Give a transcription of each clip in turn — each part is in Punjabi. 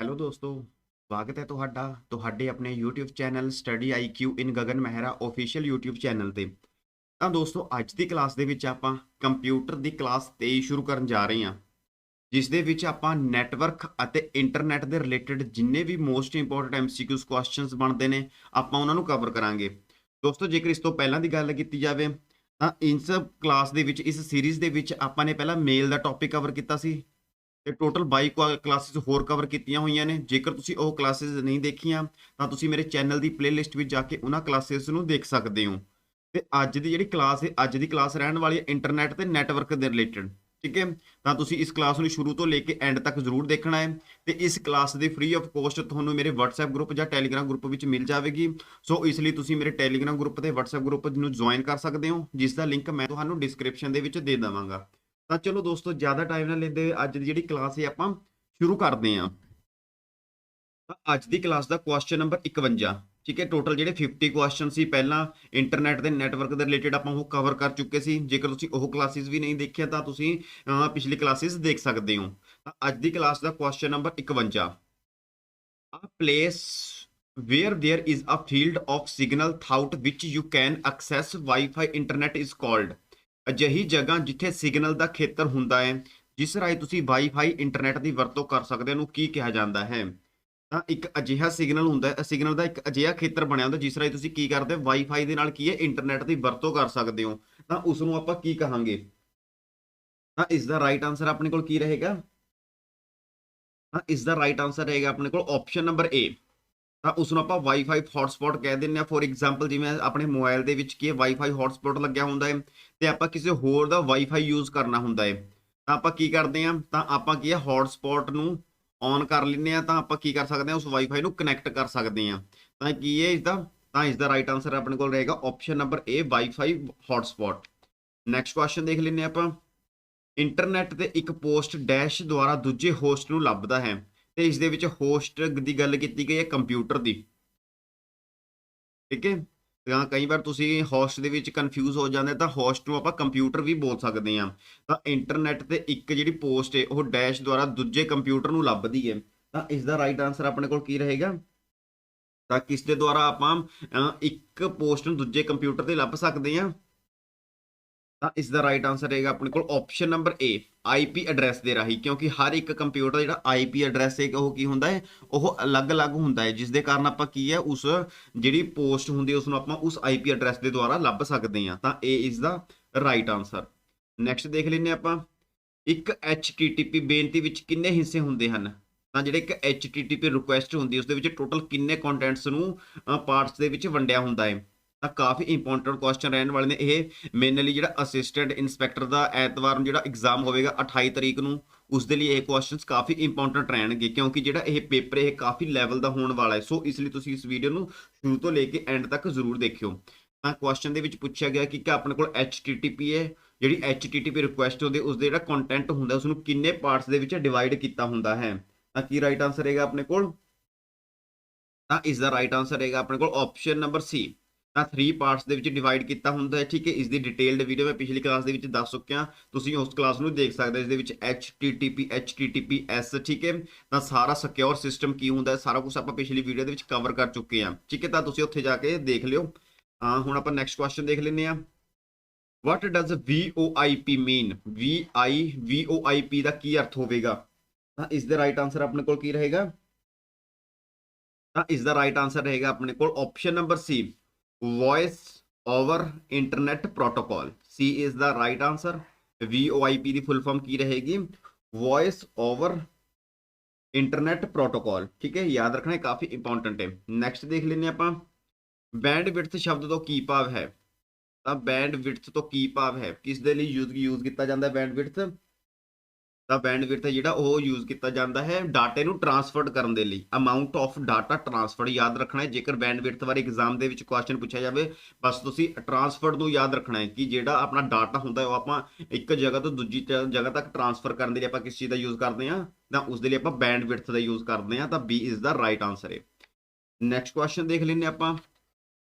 ਹੈਲੋ ਦੋਸਤੋ, ਸਵਾਗਤ ਹੈ ਤੁਹਾਡਾ ਤੁਹਾਡੇ ਆਪਣੇ YouTube channel study IQ in Gagan Mehra official YouTube channel ਤੇ। ਤਾਂ ਦੋਸਤੋ, ਅੱਜ ਦੀ ਕਲਾਸ ਦੇ ਵਿੱਚ ਆਪਾਂ ਕੰਪਿਊਟਰ ਦੀ ਕਲਾਸ 23 ਸ਼ੁਰੂ ਕਰਨ ਜਾ ਰਹੇ ਹਾਂ। ਜਿਸ ਦੇ ਵਿੱਚ ਆਪਾਂ ਨੈਟਵਰਕ ਅਤੇ ਇੰਟਰਨੈਟ ਦੇ ਰਿਲੇਟਡ ਜਿੰਨੇ ਵੀ ਮੋਸਟ ਇੰਪੋਰਟੈਂਟ MCQs ਕੁਐਸਚਨਸ ਬਣਦੇ ਨੇ, ਆਪਾਂ ਉਹਨਾਂ ਨੂੰ ਕਵਰ ਕਰਾਂਗੇ। ਦੋਸਤੋ, ਜੇਕਰ ਇਸ ਤੋਂ ਪਹਿਲਾਂ ਦੀ ਗੱਲ ਕੀਤੀ ਜਾਵੇ, ਤਾਂ ਇਸ ਕਲਾਸ ਦੇ ਵਿੱਚ, ਇਸ ਸੀਰੀਜ਼ ਦੇ ਵਿੱਚ ਆਪਾਂ ਨੇ ਪਹਿਲਾਂ ਮੇਲ ਦਾ ਟੌਪਿਕ ਕਵਰ ਕੀਤਾ ਸੀ। ਤੇ ਟੋਟਲ 22 ਕਲਾਸਿਸ ਹੋਰ ਕਵਰ ਕੀਤੀਆਂ ਹੋਈਆਂ ਨੇ। ਜੇਕਰ ਤੁਸੀਂ ਉਹ ਕਲਾਸਿਸ ਨਹੀਂ ਦੇਖੀਆਂ, ਤਾਂ ਤੁਸੀਂ ਮੇਰੇ ਚੈਨਲ ਦੀ ਪਲੇਲਿਸਟ ਵਿੱਚ ਜਾ ਕੇ ਉਹਨਾਂ ਕਲਾਸਿਸ ਨੂੰ ਦੇਖ ਸਕਦੇ ਹੋ। ਤੇ ਅੱਜ ਦੀ ਜਿਹੜੀ ਕਲਾਸ ਹੈ ਅੱਜ ਦੀ ਕਲਾਸ ਰਹਿਣ ਵਾਲੀ ਹੈ ਇੰਟਰਨੈਟ ਤੇ ਨੈਟਵਰਕ ਦੇ ਰਿਲੇਟਡ ਠੀਕ ਹੈ ਤਾਂ ਤੁਸੀਂ ਇਸ ਕਲਾਸ ਨੂੰ ਸ਼ੁਰੂ ਤੋਂ ਲੈ ਕੇ ਐਂਡ ਤੱਕ ਜ਼ਰੂਰ ਦੇਖਣਾ ਹੈ ਤੇ ਇਸ ਕਲਾਸ ਦੀ ਫ੍ਰੀ ਆਫ ਕੋਸਟ ਤੁਹਾਨੂੰ ਮੇਰੇ WhatsApp ਗਰੁੱਪ ਜਾਂ Telegram ਗਰੁੱਪ ਵਿੱਚ ਮਿਲ ਜਾਵੇਗੀ। ਸੋ ਇਸ ਲਈ ਤੁਸੀਂ ਮੇਰੇ Telegram ਗਰੁੱਪ ਤੇ WhatsApp ਗਰੁੱਪ ਨੂੰ ਜੁਆਇਨ ਕਰ ਸਕਦੇ ਹੋ, ਜਿਸ ਦਾ ਲਿੰਕ ਮੈਂ ਤੁਹਾਨੂੰ ਡਿਸਕ੍ਰਿਪਸ਼ਨ ਦੇ ਵਿੱਚ ਦੇ ਦੇਵਾਂਗਾ। ਤਾਂ ਚਲੋ ਦੋਸਤੋ, ਜ਼ਿਆਦਾ ਟਾਈਮ ਨਾ ਲੈਂਦੇ ਹੋਏ ਅੱਜ ਦੀ ਜਿਹੜੀ ਕਲਾਸ ਹੈ ਆਪਾਂ ਸ਼ੁਰੂ ਕਰਦੇ ਹਾਂ। ਤਾਂ ਅੱਜ ਦੀ ਕਲਾਸ ਦਾ ਕੁਐਸਚਨ ਨੰਬਰ 51 ਠੀਕ ਹੈ ਟੋਟਲ ਜਿਹੜੇ 50 ਕੁਐਸਚਨ ਸੀ, ਪਹਿਲਾਂ ਇੰਟਰਨੈਟ ਦੇ ਨੈਟਵਰਕ ਦੇ ਰਿਲੇਟਡ ਆਪਾਂ ਉਹ ਕਵਰ ਕਰ ਚੁੱਕੇ ਸੀ। ਜੇਕਰ ਤੁਸੀਂ ਉਹ ਕਲਾਸਿਸ ਵੀ ਨਹੀਂ ਦੇਖਿਆ, ਤਾਂ ਤੁਸੀਂ ਪਿਛਲੀ ਕਲਾਸਿਸ ਦੇਖ ਸਕਦੇ ਹੋ। ਤਾਂ ਅੱਜ ਦੀ class the question number 51 a place where there is a field of signal throughout which you can access Wi-Fi internet is called ਅਜਿਹੀ ਜਗ੍ਹਾ ਜਿੱਥੇ ਸਿਗਨਲ ਦਾ ਖੇਤਰ ਹੁੰਦਾ ਹੈ, ਜਿਸ ਰਾਹੀਂ ਤੁਸੀਂ Wi-Fi ਇੰਟਰਨੈਟ ਦੀ ਵਰਤੋਂ ਕਰ ਸਕਦੇ ਹੋ ਨੂੰ ਕੀ ਕਿਹਾ ਜਾਂਦਾ ਹੈ? ਤਾਂ ਇੱਕ ਅਜਿਹਾ ਸਿਗਨਲ ਹੁੰਦਾ ਹੈ, ਸਿਗਨਲ ਦਾ ਇੱਕ ਅਜਿਹਾ ਖੇਤਰ ਬਣਿਆ ਹੁੰਦਾ, ਜਿਸ ਰਾਹੀਂ ਤੁਸੀਂ ਕੀ ਕਰਦੇ ਹੋ? ਵਾਈਫਾਈ ਦੇ ਨਾਲ ਕੀ ਹੈ? ਇੰਟਰਨੈਟ ਦੀ ਵਰਤੋਂ ਕਰ ਸਕਦੇ ਹੋ। ਤਾਂ ਉਸ ਨੂੰ ਆਪਾਂ ਕੀ ਕਹਾਂਗੇ? ਤਾਂ ਇਸ ਦਾ ਰਾਈਟ ਆਨਸਰ ਆਪਣੇ ਕੋਲ ਕੀ ਰਹੇਗਾ? ਤਾਂ ਇਸ ਦਾ ਰਾਈਟ ਆਨਸਰ ਰਹੇਗਾ ਆਪਣੇ ਕੋਲ ਆਪਸ਼ਨ ਨੰਬਰ A ਤਾਂ ਉਸ ਨੂੰ ਆਪਾਂ ਵਾਈਫਾਈ ਹੌਟਸਪੌਟ ਕਹਿ ਦਿੰਦੇ ਆ ਫੋਰ ਐਗਜ਼ਾਮਪਲ ਜਿਵੇਂ ਆਪਣੇ ਮੋਬਾਈਲ ਦੇ ਵਿੱਚ ਕੀ ਵਾਈਫਾਈ ਹੌਟਸਪੌਟ ਲੱਗਿਆ ਹੁੰਦਾ ਹੈ ਤੇ ਆਪਾਂ ਕਿਸੇ ਹੋਰ ਦਾ ਵਾਈਫਾਈ ਯੂਜ਼ ਕਰਨਾ ਹੁੰਦਾ ਹੈ। ਤਾਂ ਆਪਾਂ ਕੀ ਕਰਦੇ ਆ ਤਾਂ ਆਪਾਂ ਕੀ ਹੈ ਹੌਟਸਪੌਟ ਨੂੰ ਔਨ ਕਰ ਲੈਂਦੇ ਆ ਤਾਂ ਆਪਾਂ ਕੀ ਕਰ ਸਕਦੇ ਆ ਉਸ ਵਾਈਫਾਈ ਨੂੰ ਕਨੈਕਟ ਕਰ ਸਕਦੇ ਆ ਤਾਂ ਕੀ ਹੈ ਇਸ ਦਾ ਤਾਂ ਇਸ ਦਾ ਰਾਈਟ ਆਨਸਰ ਆਪਣੇ ਕੋਲ ਰਹੇਗਾ option number A WiFi hotspot next question ਦੇਖ ਲੈਂਦੇ ਹਾਂ ਆਪਾਂ। ਇੰਟਰਨੈਟ ਤੇ ਇੱਕ ਪੋਸਟ ਡੈਸ਼ ਦੁਆਰਾ ਦੂਜੇ ਹੋਸਟ ਨੂੰ ਲੱਭਦਾ ਹੈ। ਤੇ ਇਸ ਦੇ ਵਿੱਚ ਹੋਸਟ ਦੀ ਗੱਲ ਕੀਤੀ ਗਈ ਹੈ ਕੰਪਿਊਟਰ ਦੀ। ਠੀਕ ਹੈ? ਤਾਂ ਕਈ ਵਾਰ ਤੁਸੀਂ ਹੋਸਟ ਦੇ ਵਿੱਚ ਕਨਫਿਊਜ਼ ਹੋ ਜਾਂਦੇ ਤਾਂ ਹੋਸਟ ਨੂੰ ਆਪਾਂ ਕੰਪਿਊਟਰ ਵੀ ਬੋਲ ਸਕਦੇ ਹਾਂ। ਤਾਂ ਇੰਟਰਨੈਟ ਤੇ ਇੱਕ ਜਿਹੜੀ ਪੋਸਟ ਹੈ, ਉਹ ਡੈਸ਼ ਦੁਆਰਾ ਦੂਜੇ ਕੰਪਿਊਟਰ ਨੂੰ ਲੱਭਦੀ ਹੈ। ਤਾਂ ਇਸ ਦਾ ਰਾਈਟ ਆਨਸਰ ਆਪਣੇ ਕੋਲ ਕੀ ਰਹੇਗਾ? ਤਾਂ ਕਿਸ ਦੇ ਦੁਆਰਾ ਆਪਾਂ ਇੱਕ ਪੋਸਟ ਨੂੰ ਦੂਜੇ ਕੰਪਿਊਟਰ ਤੇ ਲੱਭ ਸਕਦੇ ਹਾਂ? ਤਾਂ ਇਸ ਦਾ ਰਾਈਟ ਆਨਸਰ ਰਹੇਗਾ ਆਪਣੇ ਕੋਲ option number A IP address ਦੇ ਰਾਹੀਂ, ਕਿਉਂਕਿ ਹਰ ਇੱਕ ਕੰਪਿਊਟਰ ਦਾ ਜਿਹੜਾ IP ਐਡਰੈਸ ਹੈ ਉਹ ਕੀ ਹੁੰਦਾ ਹੈ? ਉਹ ਅਲੱਗ-ਅਲੱਗ ਹੁੰਦਾ ਹੈ ਜਿਸ ਦੇ ਕਾਰਨ ਆਪਾਂ ਕੀ ਹੈ, ਉਸ ਜਿਹੜੀ ਪੋਸਟ ਹੁੰਦੀ ਹੈ ਉਸ ਨੂੰ ਆਪਾਂ ਉਸ IP ਐਡਰੈਸ ਦੇ ਦੁਆਰਾ ਲੱਭ ਸਕਦੇ ਹਾਂ। ਤਾਂ A ਇਸ ਦਾ ਰਾਈਟ ਆਨਸਰ ਨੈਕਸਟ ਦੇਖ ਲੈਂਦੇ ਹਾਂ ਆਪਾਂ। ਇੱਕ HTTP ਬੇਨਤੀ ਵਿੱਚ ਕਿੰਨੇ ਹਿੱਸੇ ਹੁੰਦੇ ਹਨ? ਤਾਂ ਜਿਹੜੇ ਇੱਕ HTTP ਰਿਕੁਐਸਟ ਹੁੰਦੀ ਹੈ ਉਸ ਦੇ ਵਿੱਚ ਟੋਟਲ ਕਿੰਨੇ ਕੰਟੈਂਟਸ ਨੂੰ ਪਾਰਟਸ ਦੇ ਵਿੱਚ ਵੰਡਿਆ ਹੁੰਦਾ ਹੈ? ਤਾਂ ਕਾਫੀ ਇੰਪੋਰਟੈਂਟ ਕੁਐਸਚਨ ਰਹਿਣ ਵਾਲੇ ਨੇ। ਇਹ ਮੇਨਲੀ ਜਿਹੜਾ ਅਸਿਸਟੈਂਟ ਇਨਸਪੈਕਟਰ ਦਾ ਐਤਵਾਰ ਨੂੰ ਜਿਹੜਾ ਐਗਜ਼ਾਮ ਹੋਵੇਗਾ 28 ਤਰੀਕ ਨੂੰ ਉਸ ਦੇ ਲਈ ਇਹ ਕੁਐਸਚਨਸ ਕਾਫੀ ਇੰਪੋਰਟੈਂਟ ਰਹਿਣਗੇ ਕਿਉਂਕਿ ਜਿਹੜਾ ਇਹ ਪੇਪਰ ਇਹ ਕਾਫੀ ਲੈਵਲ ਦਾ ਹੋਣ ਵਾਲਾ ਹੈ। ਸੋ ਇਸ ਲਈ ਤੁਸੀਂ ਇਸ ਵੀਡੀਓ ਨੂੰ ਸ਼ੁਰੂ ਤੋਂ ਲੈ ਕੇ ਐਂਡ ਤੱਕ ਜ਼ਰੂਰ ਦੇਖਿਓ। ਤਾਂ ਕੁਐਸਚਨ ਦੇ ਵਿੱਚ ਪੁੱਛਿਆ ਗਿਆ ਕਿ ਕਿ ਆਪਣੇ ਕੋਲ HTTP ਹੈ? ਜਿਹੜੀ HTTP ਰਿਕੁਐਸਟ ਹੁੰਦੀ ਉਸ ਦੇ ਜਿਹੜਾ ਕੰਟੈਂਟ ਹੁੰਦਾ ਉਸ ਨੂੰ ਕਿੰਨੇ ਪਾਰਟਸ ਦੇ ਵਿੱਚ ਡਿਵਾਈਡ ਕੀਤਾ ਹੁੰਦਾ ਹੈ? ਤਾਂ ਕੀ ਰਾਈਟ ਆਨਸਰ ਰਹੇਗਾ ਆਪਣੇ ਕੋਲ? ਤਾਂ ਇਸ ਦਾ ਰਾਈਟ ਆਨਸਰ ਰਹੇਗਾ ਆਪਣੇ ਕੋਲ ਆਪਸ਼ਨ ਨੰਬਰ ਸੀ ਤਾਂ 3 ਪਾਰਟਸ ਦੇ ਵਿੱਚ ਡਿਵਾਈਡ ਕੀਤਾ ਹੁੰਦਾ ਹੈ, ਠੀਕ ਹੈ? ਇਸ ਦੀ ਡਿਟੇਲਡ ਵੀਡੀਓ ਮੈਂ ਪਿਛਲੀ ਕਲਾਸ ਦੇ ਵਿੱਚ ਦੱਸ ਚੁੱਕਿਆ। ਤੁਸੀਂ ਉਸ ਕਲਾਸ ਨੂੰ ਦੇਖ ਸਕਦੇ ਹੋ, ਇਸ ਦੇ ਵਿੱਚ HTTP HTTPS ਠੀਕ ਹੈ? ਤਾਂ ਸਾਰਾ ਸਿਕਿਉਰ ਸਿਸਟਮ ਕੀ ਹੁੰਦਾ ਹੈ? ਸਾਰਾ ਕੁਝ ਆਪਾਂ ਪਿਛਲੀ ਵੀਡੀਓ ਦੇ ਵਿੱਚ ਕਵਰ ਕਰ ਚੁੱਕੇ ਹਾਂ, ਠੀਕ ਹੈ? ਤਾਂ ਤੁਸੀਂ ਉੱਥੇ ਜਾ ਕੇ ਦੇਖ ਲਿਓ। ਹਾਂ ਹੁਣ ਆਪਾਂ ਨੈਕਸਟ ਕੁਐਸਚਨ ਦੇਖ ਲੈਂਦੇ ਹਾਂ। What does VoIP mean VI VoIP ਦਾ ਕੀ ਅਰਥ ਹੋਵੇਗਾ? ਤਾਂ ਇਸ ਦਾ ਰਾਈਟ ਆਨਸਰ ਆਪਣੇ ਕੋਲ ਕੀ ਰਹੇਗਾ? ਤਾਂ ਇਸ ਦਾ ਰਾਈਟ ਆਨਸਰ ਰਹੇਗਾ ਆਪਣੇ ਕੋਲ option number C voice over internet protocol C is the right answer VoIP ਦੀ ਫੁੱਲ ਫਾਰਮ ਕੀ ਰਹੇਗੀ? ਵੌਇਸ ਓਵਰ ਇੰਟਰਨੈਟ ਪ੍ਰੋਟੋਕਾਲ ਠੀਕ ਹੈ, ਯਾਦ ਰੱਖਣਾ ਕਾਫੀ ਇੰਪੋਰਟੈਂਟ ਹੈ। ਨੈਕਸਟ ਦੇਖ ਲੈਂਦੇ ਹਾਂ ਆਪਾਂ। ਬੈਂਡ ਵਿਡਥ ਸ਼ਬਦ ਤੋਂ ਕੀ ਭਾਵ ਹੈ? ਤਾਂ ਬੈਂਡ ਵਿਡਥ ਤੋਂ ਕੀ ਭਾਵ ਹੈ? ਕਿਸ ਦੇ ਲਈ ਯੂਜ਼ ਯੂਜ਼ ਕੀਤਾ ਜਾਂਦਾ ਹੈ ਬੈਂਡ ਵਿਡਥ ਤਾਂ ਬੈਂਡ ਵਿਡਥ ਜਿਹੜਾ ਉਹ ਯੂਜ਼ ਕੀਤਾ ਜਾਂਦਾ ਹੈ ਡਾਟੇ ਨੂੰ ਟਰਾਂਸਫਰ ਕਰਨ ਦੇ ਲਈ। ਅਮਾਉਂਟ ਆਫ ਡਾਟਾ ਟਰਾਂਸਫਰ ਯਾਦ ਰੱਖਣਾ ਹੈ। ਜੇਕਰ ਬੈਂਡ ਵਿਡਥ ਬਾਰੇ ਐਗਜ਼ਾਮ ਦੇ ਵਿੱਚ ਕੁਐਸਚਨ ਪੁੱਛਿਆ ਜਾਵੇ, ਬਸ ਤੁਸੀਂ ਟਰਾਂਸਫਰ ਨੂੰ ਯਾਦ ਰੱਖਣਾ ਹੈ ਕਿ ਜਿਹੜਾ ਆਪਣਾ ਡਾਟਾ ਹੁੰਦਾ ਹੈ ਉਹ ਆਪਾਂ ਇੱਕ ਜਗ੍ਹਾ ਤੋਂ ਦੂਜੀ ਜਗ੍ਹਾ ਤੱਕ ਟਰਾਂਸਫਰ ਕਰਨ ਦੇ ਲਈ ਆਪਾਂ ਕਿਸ ਚੀਜ਼ ਦਾ ਯੂਜ਼ ਕਰਦੇ ਹਾਂ? ਤਾਂ ਉਸ ਦੇ ਲਈ ਆਪਾਂ ਬੈਂਡ ਵਿਡਥ ਦਾ ਯੂਜ਼ ਕਰਦੇ ਹਾਂ। ਤਾਂ B is the right answer ਹੈ। ਨੈਕਸਟ ਕੁਐਸਚਨ ਦੇਖ ਲੈਂਦੇ ਹਾਂ ਆਪਾਂ।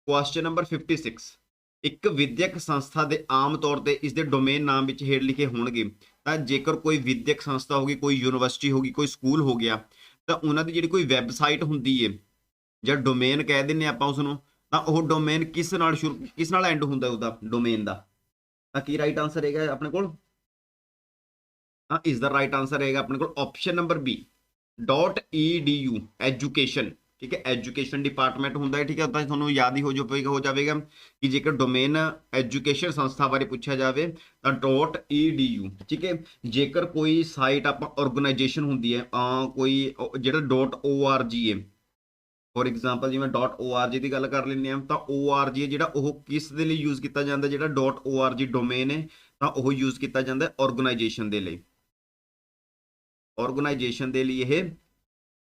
ਕੁਐਸਚਨ ਨੰਬਰ 56 ਇੱਕ ਵਿਦਿਅਕ ਸੰਸਥਾ ਦੇ ਆਮ ਤੌਰ ਤੇ ਇਸ ਦੇ ਡੋਮੇਨ ਨਾਮ ਵਿੱਚ ਹੇਠ ਲਿਖੇ ਹੋਣਗੇ। ਤਾਂ ਜੇਕਰ ਕੋਈ ਵਿਦਿਅਕ ਸੰਸਥਾ ਹੋਗੀ ਕੋਈ ਯੂਨੀਵਰਸਿਟੀ ਹੋਗੀ ਕੋਈ ਸਕੂਲ ਹੋ ਗਿਆ, ਤਾਂ ਉਹਨਾਂ ਦੀ ਜਿਹੜੀ ਕੋਈ ਵੈਬਸਾਈਟ ਹੁੰਦੀ ਏ, ਜਾਂ ਡੋਮੇਨ ਕਹਿ ਦਿੰਨੇ ਆਪਾਂ ਉਸ ਨੂੰ ਤਾਂ ਉਹ ਡੋਮੇਨ ਕਿਸ ਨਾਲ ਸ਼ੁਰੂ, ਕਿਸ ਨਾਲ ਐਂਡ ਹੁੰਦਾ ਉਹਦਾ, ਡੋਮੇਨ ਦਾ? ਤਾਂ ਕੀ ਰਾਈਟ ਆਨਸਰ ਹੈਗਾ ਆਪਣੇ ਕੋਲ? ਹਾਂ ਇਸ ਦਾ ਰਾਈਟ ਆਨਸਰ ਹੈਗਾ ਆਪਣੇ ਕੋਲ option number B .edu education ਠੀਕ ਹੈ ਐਜੂਕੇਸ਼ਨ ਡਿਪਾਰਟਮੈਂਟ ਹੁੰਦਾ ਹੈ, ਠੀਕ ਹੈ, ਤਾਂ ਤੁਹਾਨੂੰ ਯਾਦ ਹੀ ਹੋ ਜਾਵੇਗਾ ਹੋ ਜਾਵੇਗਾ ਕਿ ਜੇਕਰ ਡੋਮੇਨ ਐਜੂਕੇਸ਼ਨ ਸੰਸਥਾ ਬਾਰੇ ਪੁੱਛਿਆ ਜਾਵੇ ਤਾਂ .edu, ਠੀਕ ਹੈ, ਜੇਕਰ ਕੋਈ ਸਾਈਟ ਆਪਾਂ ਆਰਗੇਨਾਈਜੇਸ਼ਨ ਹੁੰਦੀ ਹੈ, ਆ ਕੋਈ, ਉਹ ਜਿਹੜਾ .org ਹੈ ਫੋਰ ਐਗਜ਼ਾਮਪਲ ਜਿਵੇਂ .org ਦੀ ਗੱਲ ਕਰ ਲੈਂਦੇ ਹਾਂ, ਤਾਂ org ਹੈ ਜਿਹੜਾ ਉਹ ਕਿਸ ਦੇ ਲਈ ਯੂਜ਼ ਕੀਤਾ ਜਾਂਦਾ, ਜਿਹੜਾ .org ਡੋਮੇਨ ਹੈ, ਤਾਂ ਉਹ ਯੂਜ਼ ਕੀਤਾ ਜਾਂਦਾ ਹੈ ਆਰਗੇਨਾਈਜੇਸ਼ਨ ਦੇ ਲਈ। ਆਰਗੇਨਾਈਜੇਸ਼ਨ ਦੇ ਲਈ ਇਹ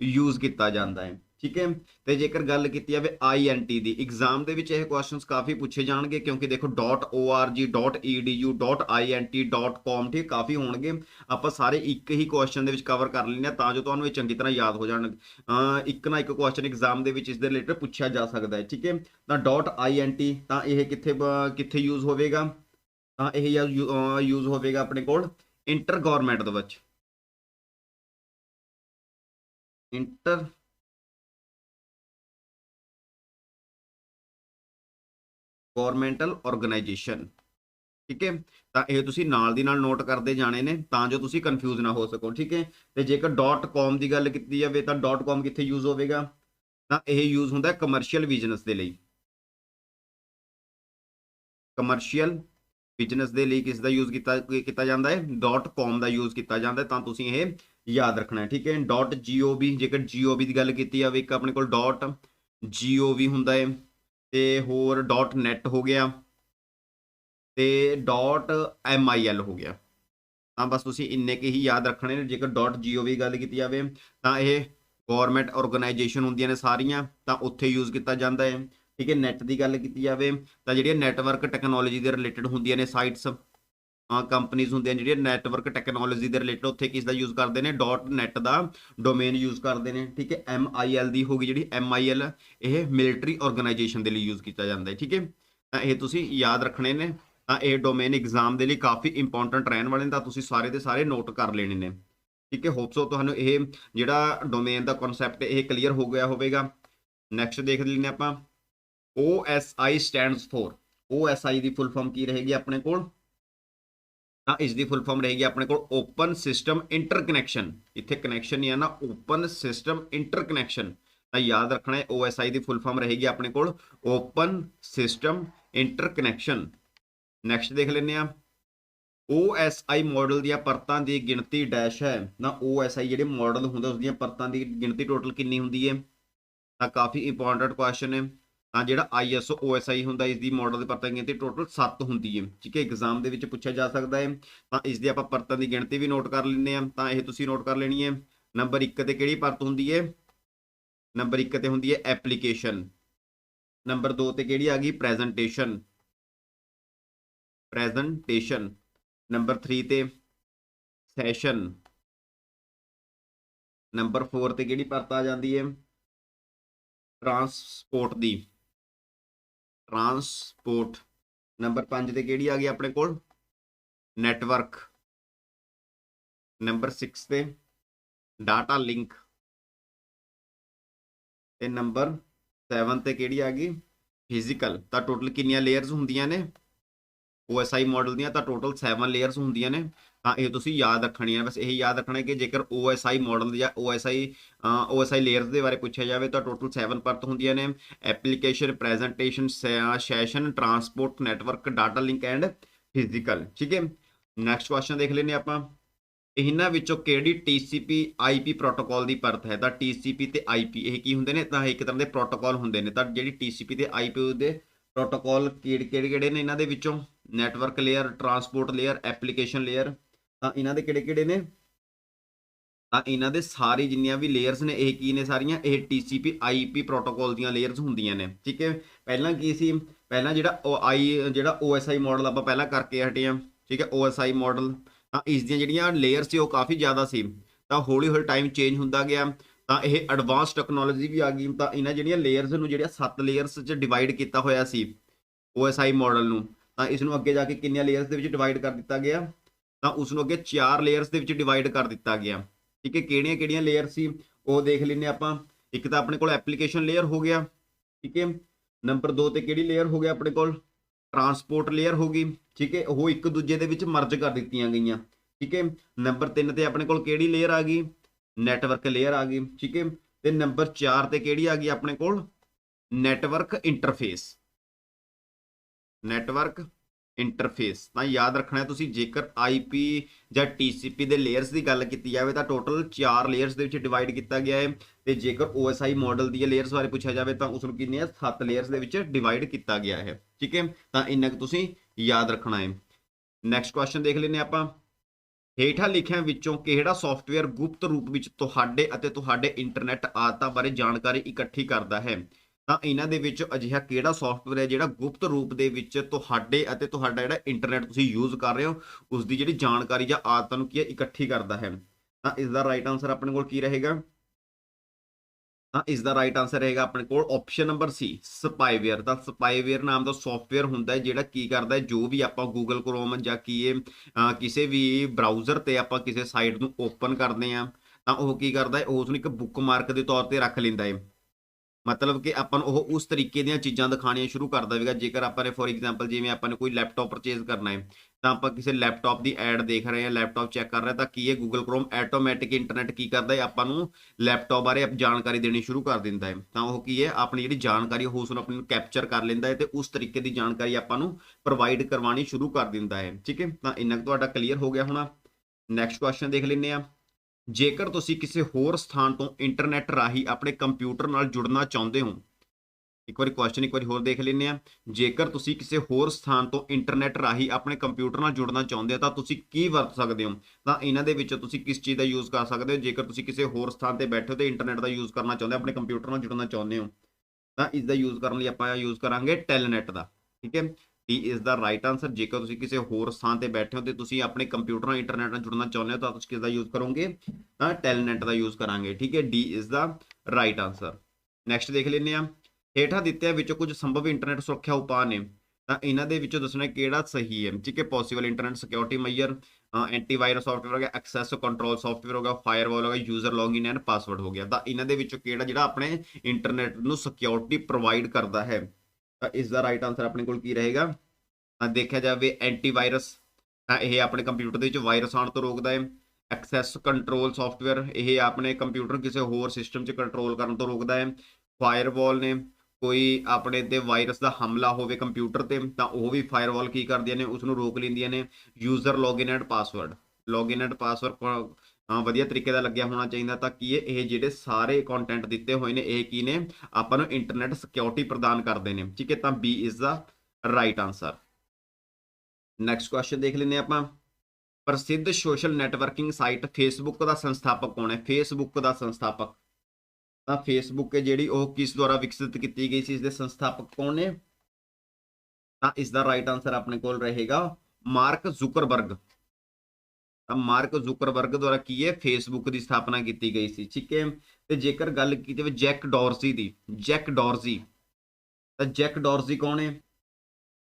ਯੂਜ਼ ਕੀਤਾ ਜਾਂਦਾ ਹੈ। ਠੀਕ ਹੈ? ਤੇ ਜੇਕਰ ਗੱਲ ਕੀਤੀ ਜਾਵੇ INT ਦੀ ਐਗਜ਼ਾਮ ਦੇ ਵਿੱਚ ਇਹ ਕੁਐਸਚਨਸ ਕਾਫੀ ਪੁੱਛੇ ਜਾਣਗੇ ਕਿਉਂਕਿ ਦੇਖੋ .org .edu .int .com ਠੀਕ ਕਾਫੀ ਹੋਣਗੇ। ਆਪਾਂ ਸਾਰੇ ਇੱਕ ਹੀ ਕੁਐਸਚਨ ਦੇ ਵਿੱਚ ਕਵਰ ਕਰ ਲੈਂਦੇ ਆ ਤਾਂ ਜੋ ਤੁਹਾਨੂੰ ਇਹ ਚੰਗੀ ਤਰ੍ਹਾਂ ਯਾਦ ਹੋ ਜਾਣ। ਇੱਕ ਨਾ ਇੱਕ ਕੁਐਸਚਨ ਐਗਜ਼ਾਮ ਦੇ ਵਿੱਚ ਇਸ ਦੇ ਰਿਲੇਟਡ ਪੁੱਛਿਆ ਜਾ ਸਕਦਾ ਹੈ, ਠੀਕ ਹੈ? ਤਾਂ .int ਤਾਂ ਇਹ ਕਿੱਥੇ ਕਿੱਥੇ ਯੂਜ਼ ਹੋਵੇਗਾ? ਤਾਂ ਇਹ ਯੂਜ਼ ਹੋਵੇਗਾ ਆਪਣੇ ਕੋਲ ਇੰਟਰ ਗਵਰਨਮੈਂਟ ਦੇ ਵਿੱਚ। ਇੰਟਰ ਗਵਰਨਮੈਂਟਲ ਆਰਗੇਨਾਈਜੇਸ਼ਨ ਠੀਕ ਹੈ? ਤਾਂ ਇਹ ਤੁਸੀਂ ਨਾਲ ਦੀ ਨਾਲ ਨੋਟ ਕਰਦੇ ਜਾਣੇ ਨੇ, ਤਾਂ ਜੋ ਤੁਸੀਂ ਕਨਫਿਊਜ਼ ਨਾ ਹੋ ਸਕੋ, ਠੀਕ ਹੈ? ਤੇ ਜੇਕਰ .com ਦੀ ਗੱਲ ਕੀਤੀ ਜਾਵੇ, ਤਾਂ .com ਕਿੱਥੇ ਯੂਜ਼ ਹੋਵੇਗਾ? ਤਾਂ ਇਹ ਯੂਜ਼ ਹੁੰਦਾ ਕਮਰਸ਼ੀਅਲ ਬਿਜ਼ਨਸ ਦੇ ਲਈ। ਕਮਰਸ਼ੀਅਲ ਬਿਜ਼ਨਸ ਦੇ ਲਈ ਕਿਸ ਦਾ ਯੂਜ਼ ਕੀਤਾ ਕੀਤਾ ਜਾਂਦਾ ਹੈ .com ਦਾ ਯੂਜ਼ ਕੀਤਾ ਜਾਂਦਾ ਤਾਂ ਤੁਸੀਂ ਇਹ ਯਾਦ ਰੱਖਣਾ ਹੈ, ਠੀਕ ਹੈ .gov, ਜੇਕਰ gov ਦੀ ਗੱਲ ਕੀਤੀ ਜਾਵੇ, ਇੱਕ ਆਪਣੇ ਕੋਲ .gov ਹੁੰਦਾ ਹੈ। ਤੇ ਹੋਰ .net ਹੋ ਗਿਆ ਤੇ .mil ਹੋ ਗਿਆ। ਤਾਂ ਬਸ ਤੁਸੀਂ ਇੰਨੇ ਕੇ ਹੀ ਯਾਦ ਰੱਖਣੇ ਨੇ, ਜੇਕਰ .gov ਗੱਲ ਕੀਤੀ ਜਾਵੇ, ਤਾਂ ਇਹ ਗਵਰਨਮੈਂਟ ਆਰਗੇਨਾਈਜੇਸ਼ਨ ਹੁੰਦੀਆਂ ਨੇ ਸਾਰੀਆਂ, ਤਾਂ ਉੱਥੇ ਯੂਜ਼ ਕੀਤਾ ਜਾਂਦਾ ਹੈ। ਠੀਕ ਹੈ ਨੈਟ ਦੀ ਗੱਲ ਕੀਤੀ ਜਾਵੇ, ਤਾਂ ਜਿਹੜੀਆਂ ਨੈਟਵਰਕ ਟੈਕਨੋਲੋਜੀ ਦੇ ਰਿਲੇਟਡ ਹੁੰਦੀਆਂ ਨੇ ਸਾਈਟਸ ਕੰਪਨੀਆਂ ਹੁੰਦੀਆਂ ਜਿਹੜੀਆਂ ਨੈਟਵਰਕ ਟੈਕਨੋਲੋਜੀ ਦੇ ਰਿਲੇਟਡ ਉੱਥੇ ਕਿਸ ਦਾ ਯੂਜ਼ ਕਰਦੇ ਨੇ .net ਦਾ ਡੋਮੇਨ ਯੂਜ਼ ਕਰਦੇ ਨੇ, ਠੀਕ ਹੈ? MIL ਦੀ ਹੋਗੀ ਜਿਹੜੀ MIL ਇਹ ਮਿਲਟਰੀ ਆਰਗੇਨਾਈਜੇਸ਼ਨ ਦੇ ਲਈ ਯੂਜ਼ ਕੀਤਾ ਜਾਂਦਾ ਹੈ, ਠੀਕ ਹੈ? ਤਾਂ ਇਹ ਤੁਸੀਂ ਯਾਦ ਰੱਖਣੇ ਨੇ, ਤਾਂ ਇਹ ਡੋਮੇਨ ਐਗਜ਼ਾਮ ਦੇ ਲਈ ਕਾਫੀ ਇੰਪੋਰਟੈਂਟ ਰਹਿਣ ਵਾਲੇ ਨੇ, ਤਾਂ ਤੁਸੀਂ ਸਾਰੇ ਦੇ ਸਾਰੇ ਨੋਟ ਕਰ ਲੈਣੇ ਨੇ, ਠੀਕ ਹੈ? ਹੋਪਸੋ ਤੁਹਾਨੂੰ ਇਹ ਜਿਹੜਾ ਡੋਮੇਨ ਦਾ ਕਨਸੈਪਟ ਇਹ ਕਲੀਅਰ ਹੋ ਗਿਆ ਹੋਵੇਗਾ। ਨੈਕਸਟ ਦੇਖ ਲੈਂਦੇ ਆਪਾਂ। OSI ਸਟੈਂਡਸ ਫॉर OSI ਦੀ ਫੁੱਲ ਫਾਰਮ ਕੀ ਰਹੇਗੀ ਆਪਣੇ ਕੋਲ? ਤਾਂ ਇਸ ਦੀ ਫੁੱਲ ਫਾਰਮ ਰਹੇਗੀ ਆਪਣੇ ਕੋਲ ਓਪਨ ਸਿਸਟਮ ਇੰਟਰਕਨੈਕਸ਼ਨ ਇੱਥੇ ਕਨੈਕਸ਼ਨ ਨਹੀਂ ਆ ਓਪਨ ਸਿਸਟਮ ਇੰਟਰਕਨੈਕਸ਼ਨ ਤਾਂ ਯਾਦ ਰੱਖਣਾ ਹੈ OSI ਦੀ ਫੁੱਲ ਫਾਰਮ ਰਹੇਗੀ ਆਪਣੇ ਕੋਲ ਓਪਨ ਸਿਸਟਮ ਇੰਟਰਕਨੈਕਸ਼ਨ ਨੈਕਸਟ ਦੇਖ ਲੈਂਦੇ ਆ OSI ਮਾਡਲ ਦੀਆਂ ਪਰਤਾਂ ਦੀ ਗਿਣਤੀ ਡੈਸ਼ ਹੈ। ਨਾ OSI ਜਿਹੜੇ ਮਾਡਲ ਹੁੰਦਾ ਉਸ ਦੀਆਂ ਪਰਤਾਂ ਦੀ ਗਿਣਤੀ ਟੋਟਲ ਕਿੰਨੀ ਹੁੰਦੀ ਹੈ? ਤਾਂ ਕਾਫੀ ਇੰਪੋਰਟੈਂਟ ਕੁਐਸਚਨ ਹੈ ਤਾਂ ਜਿਹੜਾ ISO OSI ਹੁੰਦਾ, ਇਸ ਦੀ ਮਾਡਲ ਦੀ ਪਰਤਾਂ ਦੀ ਗਿਣਤੀ ਟੋਟਲ 7 ਹੁੰਦੀ ਹੈ। ਠੀਕ ਹੈ ਐਗਜ਼ਾਮ ਦੇ ਵਿੱਚ ਪੁੱਛਿਆ ਜਾ ਸਕਦਾ ਹੈ। ਤਾਂ ਇਸ ਦੀ ਆਪਾਂ ਪਰਤਾਂ ਦੀ ਗਿਣਤੀ ਵੀ ਨੋਟ ਕਰ ਲੈਂਦੇ ਆ ਤਾਂ ਇਹ ਤੁਸੀਂ ਨੋਟ ਕਰ ਲੈਣੀ ਹੈ। ਨੰਬਰ 1 ਤੇ ਕਿਹੜੀ ਪਰਤ ਹੁੰਦੀ ਹੈ? ਨੰਬਰ 1 ਤੇ ਹੁੰਦੀ ਹੈ ਐਪਲੀਕੇਸ਼ਨ ਨੰਬਰ 2 ਤੇ ਕਿਹੜੀ ਆ ਗਈ? ਪ੍ਰੈਜੈਂਟੇਸ਼ਨ ਪ੍ਰੈਜੈਂਟੇਸ਼ਨ ਨੰਬਰ 3 ਤੇ ਸੈਸ਼ਨ ਨੰਬਰ 4 ਤੇ ਕਿਹੜੀ ਪਰਤ ਆ ਜਾਂਦੀ ਹੈ? ਟਰਾਂਸਪੋਰਟ ਦੀ। ਟਰਾਂਸਪੋਰਟ। ਨੰਬਰ 5 ਤੇ ਕਿਹੜੀ ਆ ਗਈ ਆਪਣੇ ਕੋਲ? ਨੈਟਵਰਕ। ਨੰਬਰ 6 ਤੇ ਡਾਟਾ ਲਿੰਕ। ਤੇ ਨੰਬਰ 7 ਤੇ ਕਿਹੜੀ ਆ ਗਈ? ਫਿਜ਼ੀਕਲ। ਤਾਂ ਟੋਟਲ ਕਿੰਨੀਆਂ ਲੇਅਰਸ ਹੁੰਦੀਆਂ ਨੇ? OSI ਮਾਡਲ ਦੀਆਂ ਤਾਂ ਟੋਟਲ 7 ਲੇਅਰਸ ਹੁੰਦੀਆਂ ਨੇ। ਤਾਂ ਇਹ ਤੁਸੀਂ ਯਾਦ ਰੱਖਣੀ ਹੈ। ਬਸ ਇਹ ਯਾਦ ਰੱਖਣਾ ਕਿ ਜੇਕਰ OSI ਮਾਡਲ ਜਾਂ OSI OSI ਲੇਅਰਸ ਦੇ ਬਾਰੇ ਪੁੱਛਿਆ ਜਾਵੇ ਤਾਂ ਟੋਟਲ 7 ਪਰਤ ਹੁੰਦੀਆਂ ਨੇ। Application presentation session transport network data link and physical ਠੀਕ ਹੈ? ਨੈਕਸਟ ਕੁਐਸਚਨ ਦੇਖ ਲੈਂਦੇ ਆਪਾਂ। ਇਹਨਾਂ ਵਿੱਚੋਂ ਕਿਹੜੀ TCP IP ਪ੍ਰੋਟੋਕਾਲ ਦੀ ਪਰਤ ਹੈ? ਤਾਂ TCP ਤੇ IP ਇਹ ਕੀ ਹੁੰਦੇ ਨੇ? ਤਾਂ ਇੱਕ ਤਰ੍ਹਾਂ ਦੇ ਪ੍ਰੋਟੋਕਾਲ ਹੁੰਦੇ ਨੇ। ਤਾਂ ਜਿਹੜੀ TCP ਤੇ IP ਦੇ ਪ੍ਰੋਟੋਕਾਲ ਕਿਹੜੇ ਕਿਹੜੇ ਕਿਹੜੇ ਨੇ ਇਹਨਾਂ ਦੇ ਵਿੱਚੋਂ? Network layer transport layer application layer ਤਾਂ ਇਹਨਾਂ ਦੇ ਕਿਹੜੇ ਕਿਹੜੇ ਨੇ? ਤਾਂ ਇਹਨਾਂ ਦੇ ਸਾਰੇ ਜਿੰਨੀਆਂ ਵੀ ਲੇਅਰਸ ਨੇ, ਇਹ ਕੀ ਨੇ ਸਾਰੀਆਂ? ਇਹ TCP IP ਪ੍ਰੋਟੋਕੋਲ ਦੀਆਂ ਲੇਅਰਸ ਹੁੰਦੀਆਂ ਨੇ, ਠੀਕ ਹੈ? ਪਹਿਲਾਂ ਕੀ ਸੀ? ਪਹਿਲਾਂ ਜਿਹੜਾ I, ਜਿਹੜਾ OSI ਮਾਡਲ ਆਪਾਂ ਪਹਿਲਾਂ ਕਰਕੇ ਹਟੇ ਆ ਠੀਕ ਹੈ? OSI ਮਾਡਲ ਤਾਂ ਇਸ ਦੀਆਂ ਜਿਹੜੀਆਂ ਲੇਅਰ ਸੀ, ਉਹ ਕਾਫੀ ਜ਼ਿਆਦਾ ਸੀ। ਤਾਂ ਹੌਲੀ ਹੌਲੀ ਟਾਈਮ ਚੇਂਜ ਹੁੰਦਾ ਗਿਆ, ਤਾਂ ਇਹ ਐਡਵਾਂਸ ਟੈਕਨੋਲੋਜੀ ਵੀ ਆ ਗਈ। ਤਾਂ ਇਹਨਾਂ ਜਿਹੜੀਆਂ ਲੇਅਰਸ ਨੂੰ ਜਿਹੜੀਆਂ ਸੱਤ ਲੇਅਰਸ 'ਚ ਡਿਵਾਈਡ ਕੀਤਾ ਹੋਇਆ ਸੀ OSI ਮਾਡਲ ਨੂੰ, ਤਾਂ ਇਸ ਨੂੰ ਅੱਗੇ ਜਾ ਕੇ ਕਿੰਨੀਆਂ ਲੇਅਰਸ ਦੇ ਵਿੱਚ ਡਿਵਾਈਡ ਕਰ ਦਿੱਤਾ ਗਿਆ? ਤਾਂ ਉਸ ਨੂੰ ਅੱਗੇ ਚਾਰ ਲੇਅਰਸ ਦੇ ਵਿੱਚ ਡਿਵਾਈਡ ਕਰ ਦਿੱਤਾ ਗਿਆ। ਠੀਕ ਹੈ, ਕਿਹੜੀਆਂ ਕਿਹੜੀਆਂ ਲੇਅਰ ਸੀ? ਉਹ ਦੇਖ ਲੈਨੇ ਆਪਾਂ। ਇੱਕ ਤਾਂ ਆਪਣੇ ਕੋਲ ਐਪਲੀਕੇਸ਼ਨ ਲੇਅਰ ਹੋ ਗਿਆ। ਠੀਕ ਹੈ ਨੰਬਰ 2 ਤੇ ਕਿਹੜੀ ਲੇਅਰ ਹੋ ਗਿਆ ਆਪਣੇ ਕੋਲ? ਟਰਾਂਸਪੋਰਟ ਲੇਅਰ ਹੋ ਗਈ। ਠੀਕ ਹੈ, ਉਹ ਇੱਕ ਦੂਜੇ ਦੇ ਵਿੱਚ ਮਰਜ ਕਰ ਦਿੱਤੀਆਂ ਗਈਆਂ। ਠੀਕ ਹੈ ਨੰਬਰ 3 ਤੇ ਆਪਣੇ ਕੋਲ ਕਿਹੜੀ ਲੇਅਰ ਆ ਗਈ? ਨੈਟਵਰਕ ਲੇਅਰ ਆ ਗਈ। ਠੀਕ ਹੈ, ਤੇ ਨੰਬਰ 4 ਤੇ ਕਿਹੜੀ ਆ ਗਈ ਆਪਣੇ ਕੋਲ? ਨੈਟਵਰਕ ਇੰਟਰਫੇਸ ਨੈਟਵਰਕ ਇੰਟਰਫੇਸ ਤਾਂ ਯਾਦ ਰੱਖਣਾ ਤੁਸੀਂ, ਜੇਕਰ IP ਜਾਂ TCP ਦੇ ਲੇਅਰਸ ਦੀ ਗੱਲ ਕੀਤੀ ਜਾਵੇ ਤਾਂ ਟੋਟਲ 4 ਲੇਅਰਸ ਦੇ ਵਿੱਚ ਡਿਵਾਈਡ ਕੀਤਾ ਗਿਆ ਹੈ ਤੇ ਜੇਕਰ OSI ਮਾਡਲ ਦੀ ਲੇਅਰਸ ਬਾਰੇ ਪੁੱਛਿਆ ਜਾਵੇ ਤਾਂ ਉਸ ਨੂੰ ਕਿੰਨੇ ਆ? 7 ਲੇਅਰਸ ਦੇ ਵਿੱਚ ਡਿਵਾਈਡ ਕੀਤਾ ਗਿਆ ਹੈ। ਠੀਕ ਹੈ? ਤਾਂ ਇੰਨਾ ਕੁ ਤੁਸੀਂ ਯਾਦ ਰੱਖਣਾ ਹੈ। ਨੈਕਸਟ ਕੁਐਸਚਨ ਦੇਖ ਲੈਂਦੇ ਆਪਾਂ। ਹੇਠਾਂ ਲਿਖਿਆਂ ਵਿੱਚੋਂ ਕਿਹੜਾ ਸੌਫਟਵੇਅਰ ਗੁਪਤ ਰੂਪ ਵਿੱਚ ਤੁਹਾਡੇ ਅਤੇ ਤੁਹਾਡੇ ਇੰਟਰਨੈਟ ਆਦਤਾਂ ਬਾਰੇ ਜਾਣਕਾਰੀ ਇਕੱਠੀ ਕਰਦਾ ਹੈ? ਤਾਂ ਇਹਨਾਂ ਦੇ ਵਿੱਚ ਅਜਿਹਾ ਕਿਹੜਾ ਸੌਫਟਵੇਅਰ ਹੈ ਜਿਹੜਾ ਗੁਪਤ ਰੂਪ ਦੇ ਵਿੱਚ ਤੁਹਾਡੇ ਅਤੇ ਤੁਹਾਡਾ ਜਿਹੜਾ ਇੰਟਰਨੈਟ ਤੁਸੀਂ ਯੂਜ਼ ਕਰ ਰਹੇ ਹੋ ਉਸ ਦੀ ਜਿਹੜੀ ਜਾਣਕਾਰੀ ਜਾਂ ਆਦਤਾਂ ਨੂੰ ਕੀ ਹੈ, ਇਕੱਠੀ ਕਰਦਾ ਹੈ। ਤਾਂ ਇਸ ਦਾ ਰਾਈਟ ਆਨਸਰ ਆਪਣੇ ਕੋਲ ਕੀ ਰਹੇਗਾ? ਤਾਂ ਇਸ ਦਾ ਰਾਈਟ ਆਨਸਰ ਰਹੇਗਾ ਆਪਣੇ ਕੋਲ ਆਪਸ਼ਨ ਨੰਬਰ ਸੀ ਸਪਾਈਵੇਅਰ ਤਾਂ ਸਪਾਈਵੇਅਰ ਨਾਮ ਦਾ ਸੌਫਟਵੇਅਰ ਹੁੰਦਾ ਹੈ ਜਿਹੜਾ ਕੀ ਕਰਦਾ ਹੈ, ਜੋ ਵੀ ਆਪਾਂ Google Chrome ਜਾਂ ਕੀ ਇਹ ਕਿਸੇ ਵੀ ਬਰਾਊਜ਼ਰ ਤੇ ਆਪਾਂ ਕਿਸੇ ਸਾਈਟ ਨੂੰ ਓਪਨ ਕਰਦੇ ਆ ਤਾਂ ਉਹ ਕੀ ਕਰਦਾ ਹੈ ਉਸ ਨੂੰ ਇੱਕ ਬੁੱਕਮਾਰਕ ਦੇ ਤੌਰ ਤੇ ਰੱਖ ਲੈਂਦਾ ਹੈ। ਮਤਲਬ ਕਿ ਆਪਾਂ ਨੂੰ ਉਹ ਉਸ ਤਰੀਕੇ ਦੀਆਂ ਚੀਜ਼ਾਂ ਦਿਖਾਣੀਆਂ ਸ਼ੁਰੂ ਕਰ ਦੇਵੇਗਾ। ਜੇਕਰ ਆਪਾਂ ਨੇ ਫੋਰ ਐਗਜ਼ਾਮਪਲ ਜਿਵੇਂ ਆਪਾਂ ਨੇ ਕੋਈ ਲੈਪਟਾਪ ਪਰਚੇਜ਼ ਕਰਨਾ ਹੈ, ਤਾਂ ਆਪਾਂ ਕਿਸੇ ਲੈਪਟਾਪ ਦੀ ਐਡ ਦੇਖ ਰਹੇ ਹਾਂ ਲੈਪਟਾਪ ਚੈੱਕ ਕਰ ਰਹੇ ਤਾਂ ਕੀ ਹੈ Google Chrome ਆਟੋਮੈਟਿਕ ਇੰਟਰਨੈਟ ਕੀ ਕਰਦਾ ਹੈ? ਆਪਾਂ ਨੂੰ ਲੈਪਟਾਪ ਬਾਰੇ ਜਾਣਕਾਰੀ ਦੇਣੀ ਸ਼ੁਰੂ ਕਰ ਦਿੰਦਾ ਹੈ। ਤਾਂ ਉਹ ਕੀ ਹੈ? ਆਪਣੀ ਜਿਹੜੀ ਜਾਣਕਾਰੀ ਉਹ ਉਸ ਨੂੰ ਆਪਣੀ ਕੈਪਚਰ ਕਰ ਲੈਂਦਾ ਹੈ ਤੇ ਉਸ ਤਰੀਕੇ ਦੀ ਜਾਣਕਾਰੀ ਆਪਾਂ ਨੂੰ ਪ੍ਰੋਵਾਈਡ ਕਰਵਾਉਣੀ ਸ਼ੁਰੂ ਕਰ ਦਿੰਦਾ ਹੈ। ਠੀਕ ਹੈ? ਤਾਂ ਇੰਨਾ ਕੁ ਤੁਹਾਡਾ ਕਲੀਅਰ ਹੋ ਗਿਆ ਹੋਣਾ। ਨੈਕਸਟ ਕੁਐਸਚਨ ਦੇਖ ਲੈਂਦੇ ਆ ਜੇਕਰ ਤੁਸੀਂ ਕਿਸੇ ਹੋਰ ਸਥਾਨ ਤੋਂ ਇੰਟਰਨੈਟ ਰਾਹੀਂ ਆਪਣੇ ਕੰਪਿਊਟਰ ਨਾਲ ਜੁੜਨਾ ਚਾਹੁੰਦੇ ਹੋ, ਇੱਕ ਵਾਰੀ ਕੁਐਸਚਨ ਇੱਕ ਵਾਰੀ ਹੋਰ ਦੇਖ ਲੈਂਦੇ ਆ ਜੇਕਰ ਤੁਸੀਂ ਕਿਸੇ ਹੋਰ ਸਥਾਨ ਤੋਂ ਇੰਟਰਨੈਟ ਰਾਹੀਂ ਆਪਣੇ ਕੰਪਿਊਟਰ ਨਾਲ ਜੁੜਨਾ ਚਾਹੁੰਦੇ ਹੋ, ਤਾਂ ਤੁਸੀਂ ਕੀ ਵਰਤ ਸਕਦੇ ਹੋ? ਤਾਂ ਇਹਨਾਂ ਦੇ ਵਿੱਚੋਂ ਤੁਸੀਂ ਕਿਸ ਚੀਜ਼ ਦਾ ਯੂਜ਼ ਕਰ ਸਕਦੇ ਹੋ? ਜੇਕਰ ਤੁਸੀਂ ਕਿਸੇ ਹੋਰ ਸਥਾਨ ਤੇ ਬੈਠੇ ਹੋ ਤੇ ਇੰਟਰਨੈਟ ਦਾ ਯੂਜ਼ ਕਰਨਾ ਚਾਹੁੰਦੇ ਹੋ, ਆਪਣੇ ਕੰਪਿਊਟਰ ਨਾਲ ਜੁੜਨਾ ਚਾਹੁੰਦੇ ਹੋ, ਤਾਂ ਇਸ ਦਾ ਯੂਜ਼ ਕਰਨ ਲਈ ਆਪਾਂ ਯੂਜ਼ ਕਰਾਂਗੇ ਟੈਲਨੈਟ ਦਾ, ਠੀਕ ਹੈ? D is the right answer ਜੇਕਰ ਤੁਸੀਂ ਕਿਸੇ ਹੋਰ ਸਥਾਨ ਤੇ ਬੈਠੇ ਹੋ ਤੇ ਤੁਸੀਂ ਆਪਣੇ ਕੰਪਿਊਟਰ ਨਾਲ ਇੰਟਰਨੈਟ ਨਾਲ ਜੁੜਨਾ ਚਾਹੁੰਦੇ ਹੋ, ਤਾਂ ਤੁਸੀਂ ਕਿਸ ਦਾ ਯੂਜ਼ ਕਰੋਗੇ? ਤਾਂ ਟੈਲਨੈਟ ਦਾ ਯੂਜ਼ ਕਰਾਂਗੇ, ਠੀਕ ਹੈ? D is the right answer next ਦੇਖ ਲੈਂਦੇ ਆ ਹੇਠਾਂ ਦਿੱਤਿਆਂ ਵਿੱਚੋਂ ਕੁਝ ਸੰਭਵ ਇੰਟਰਨੈਟ ਸੁਰੱਖਿਆ ਉਪਾਅ ਨੇ। ਤਾਂ ਇਹਨਾਂ ਦੇ ਵਿੱਚੋਂ ਦੱਸਣਾ ਕਿਹੜਾ ਸਹੀ ਹੈ। ਠੀਕ ਹੈ? Possible internet security measure antivirus software ਹੋ ਗਿਆ ਐਕਸੈਸ ਕੰਟਰੋਲ ਸੌਫਟਵੇਅਰ ਹੋ ਗਿਆ ਫਾਇਰਵਾਲ ਹੋ ਗਿਆ ਯੂਜ਼ਰ ਲੌਗਇਨ ਐਂਡ ਪਾਸਵਰਡ ਹੋ ਗਿਆ। ਤਾਂ ਇਹਨਾਂ ਦੇ ਵਿੱਚੋਂ ਕਿਹੜਾ ਜਿਹੜਾ ਆਪਣੇ ਇੰਟਰਨੈਟ ਨੂੰ ਸਿਕਿਉਰਿਟੀ ਪ੍ਰੋਵਾਈਡ ਕਰਦਾ ਹੈ? ਤਾਂ ਇਸ ਦਾ ਰਾਈਟ ਆਨਸਰ ਆਪਣੇ ਕੋਲ ਕੀ ਰਹੇਗਾ? ਤਾਂ ਦੇਖਿਆ ਜਾਵੇ ਐਂਟੀਵਾਇਰਸ ਤਾਂ ਇਹ ਆਪਣੇ ਕੰਪਿਊਟਰ ਦੇ ਵਿੱਚ ਵਾਇਰਸ ਆਉਣ ਤੋਂ ਰੋਕਦਾ ਹੈ। ਐਕਸੈਸ ਕੰਟਰੋਲ ਸੌਫਟਵੇਅਰ ਇਹ ਆਪਣੇ ਕੰਪਿਊਟਰ ਕਿਸੇ ਹੋਰ ਸਿਸਟਮ 'ਚ ਕੰਟਰੋਲ ਕਰਨ ਤੋਂ ਰੋਕਦਾ ਹੈ। ਫਾਇਰਵਾਲ ਨੇ ਕੋਈ ਆਪਣੇ ਤੇ ਵਾਇਰਸ ਦਾ ਹਮਲਾ ਹੋਵੇ ਕੰਪਿਊਟਰ ਤੇ, ਤਾਂ ਉਹ ਵੀ ਫਾਇਰਵਾਲ ਕੀ ਕਰਦੀਆਂ ਨੇ ਉਸ ਨੂੰ ਰੋਕ ਲੈਂਦੀਆਂ ਨੇ। User login and password login and password ਵਧੀਆ ਤਰੀਕੇ ਦਾ ਲੱਗਿਆ ਹੋਣਾ ਚਾਹੀਦਾ ਤਾਂ ਕੀ ਇਹ ਜਿਹੜੇ ਸਾਰੇ ਕੰਟੈਂਟ ਦਿੱਤੇ ਹੋਏ ਨੇ, ਇਹ ਕੀ ਨੇ? ਆਪਾਂ ਨੂੰ ਇੰਟਰਨੈਟ ਸਿਕਿਉਰਿਟੀ ਪ੍ਰਦਾਨ ਕਰਦੇ ਨੇ। ਠੀਕ ਹੈ, ਤਾਂ B is the right answer next question ਦੇਖ ਲੈਂਦੇ ਆਪਾਂ। ਪ੍ਰਸਿੱਧ ਸੋਸ਼ਲ ਨੈਟਵਰਕਿੰਗ ਸਾਈਟ ਫੇਸਬੁੱਕ ਦਾ ਸੰਸਥਾਪਕ ਕੌਣ ਹੈ? ਫੇਸਬੁੱਕ ਦਾ ਸੰਸਥਾਪਕ। ਤਾਂ ਫੇਸਬੁੱਕ ਹੈ ਜਿਹੜੀ, ਉਹ ਕਿਸ ਦੁਆਰਾ ਵਿਕਸਿਤ ਕੀਤੀ ਗਈ ਸੀ? ਇਸ ਦੇ ਸੰਸਥਾਪਕ ਕੌਣ ਨੇ? ਤਾਂ ਇਸ ਦਾ ਰਾਈਟ ਆਨਸਰ ਆਪਣੇ ਕੋਲ ਰਹੇਗਾ। Mark Zuckerberg. ਤਾਂ ਮਾਰਕ ਜ਼ੁਕਰਬਰਗ ਦੁਆਰਾ ਕੀ ਹੈ? ਫੇਸਬੁੱਕ ਦੀ ਸਥਾਪਨਾ ਕੀਤੀ ਗਈ ਸੀ, ਠੀਕ ਹੈ? ਤੇ ਜੇਕਰ ਗੱਲ ਕੀਤੀ ਜਾਵੇ ਜੈਕ ਡੌਰਸੀ ਦੀ, ਜੈਕ ਡੌਰਸੀ, ਤਾਂ ਜੈਕ ਡੌਰਸੀ ਕੌਣ ਹੈ?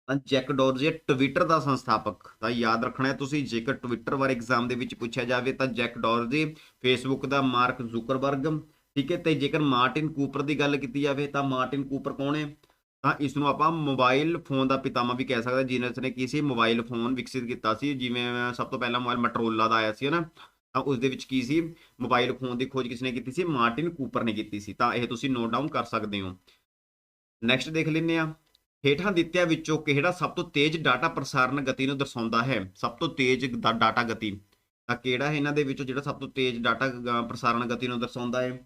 ਤਾਂ ਜੈਕ ਡੌਰਸੀ ਹੈ ਟਵਿੱਟਰ ਦਾ ਸੰਸਥਾਪਕ, ਤਾਂ ਯਾਦ ਰੱਖਣਾ ਹੈ ਤੁਸੀਂ, ਜੇਕਰ ਟਵਿੱਟਰ ਬਾਰੇ ਐਗਜ਼ਾਮ ਦੇ ਵਿੱਚ ਪੁੱਛਿਆ ਜਾਵੇ ਤਾਂ ਜੈਕ ਡੌਰਸੀ ਫੇਸਬੁੱਕ ਦਾ ਮਾਰਕ ਜ਼ੁਕਰਬਰਗ, ਠੀਕ ਹੈ? ਤੇ ਜੇਕਰ ਮਾਰਟਿਨ ਕੂਪਰ ਦੀ ਗੱਲ ਕੀਤੀ ਜਾਵੇ ਤਾਂ ਮਾਰਟਿਨ ਕੂਪਰ ਕੌਣ ਹੈ? ਤਾਂ ਇਸ ਨੂੰ ਆਪਾਂ ਮੋਬਾਈਲ ਫੋਨ ਦਾ ਪਿਤਾਮਾ ਵੀ ਕਹਿ ਸਕਦੇ ਜਿਨ੍ਹਾਂ ਨੇ ਕੀ ਸੀ ਮੋਬਾਈਲ ਫੋਨ ਵਿਕਸਿਤ ਕੀਤਾ ਸੀ, ਜਿਵੇਂ ਸਭ ਤੋਂ ਪਹਿਲਾਂ ਮੋਬਾਈਲ ਮਟਰੋਲਾ ਦਾ ਆਇਆ ਸੀ ਨਾ ਤਾਂ ਉਸ ਦੇ ਵਿੱਚ ਕੀ ਸੀ? ਮੋਬਾਈਲ ਫੋਨ ਦੀ ਖੋਜ ਕਿਸਨੇ ਕੀਤੀ ਸੀ? ਮਾਰਟਿਨ ਕੂਪਰ ਨੇ ਕੀਤੀ ਸੀ। ਤਾਂ ਇਹ ਤੁਸੀਂ ਨੋਟ ਡਾਊਨ ਕਰ ਸਕਦੇ ਹੋ। ਨੈਕਸਟ ਦੇਖ ਲੈਂਦੇ ਆ ਹੇਠਾਂ ਦਿੱਤਿਆਂ ਵਿੱਚੋਂ ਕਿਹੜਾ ਸਭ ਤੋਂ ਤੇਜ਼ ਡਾਟਾ ਪ੍ਰਸਾਰਣ ਗਤੀ ਨੂੰ ਦਰਸਾਉਂਦਾ ਹੈ? ਸਭ ਤੋਂ ਤੇਜ਼ ਡਾਟਾ ਗਤੀ। ਤਾਂ ਕਿਹੜਾ ਹੈ ਇਹਨਾਂ ਦੇ ਵਿੱਚੋਂ ਜਿਹੜਾ ਸਭ ਤੋਂ ਤੇਜ਼ ਡਾਟਾ ਪ੍ਰਸਾਰਣ ਗਤੀ ਨੂੰ ਦਰਸਾਉਂਦਾ ਹੈ?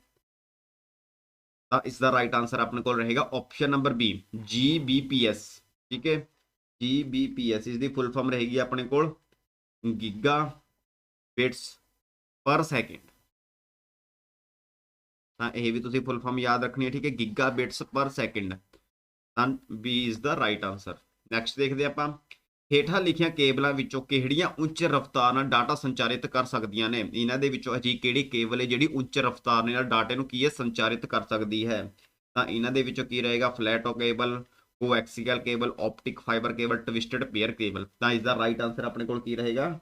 ਤਾਂ ਇਸ ਦਾ ਰਾਈਟ ਆਨਸਰ ਆਪਣੇ ਕੋਲ ਰਹੇਗਾ ਆਪਸ਼ਨ ਨੰਬਰ ਬੀ GBPS ਠੀਕ ਹੈ? GBPS ਇਸ ਦੀ ਫੁੱਲ ਫਾਰਮ ਰਹੇਗੀ ਆਪਣੇ ਕੋਲ ਗਿਗਾ ਬਿਟਸ ਪਰ ਸੈਕਿੰਡ ਤਾਂ ਇਹ ਵੀ ਤੁਸੀਂ ਫੁੱਲ ਫਾਰਮ ਯਾਦ ਰੱਖਣੀ ਹੈ, ਠੀਕ ਹੈ? ਗਿਗਾ ਬਿਟਸ ਪਰ ਸੈਕਿੰਡ ਤਾਂ B is the right answer next ਦੇਖਦੇ ਆਪਾਂ ਹੇਠਾਂ ਲਿਖੀਆਂ ਕੇਬਲਾਂ ਵਿੱਚੋਂ ਕਿਹੜੀਆਂ ਉੱਚ ਰਫ਼ਤਾਰ ਨਾਲ ਡਾਟਾ ਸੰਚਾਰਿਤ ਕਰ ਸਕਦੀਆਂ ਨੇ? ਇਹਨਾਂ ਦੇ ਵਿੱਚੋਂ ਅਜੀ ਕਿਹੜੀ ਕੇਬਲ ਹੈ ਜਿਹੜੀ ਉੱਚ ਰਫ਼ਤਾਰ ਨਾਲ ਡਾਟੇ ਨੂੰ ਕੀ ਹੈ? ਸੰਚਾਰਿਤ ਕਰ ਸਕਦੀ ਹੈ। ਤਾਂ ਇਹਨਾਂ ਦੇ ਵਿੱਚੋਂ ਕੀ ਰਹੇਗਾ? ਫਲੈਟੋ cable, coaxial cable, optic fibre cable, twisted pair cable. ਤਾਂ ਇਸ ਦਾ ਰਾਈਟ ਆਨਸਰ ਆਪਣੇ ਕੋਲ ਕੀ ਰਹੇਗਾ?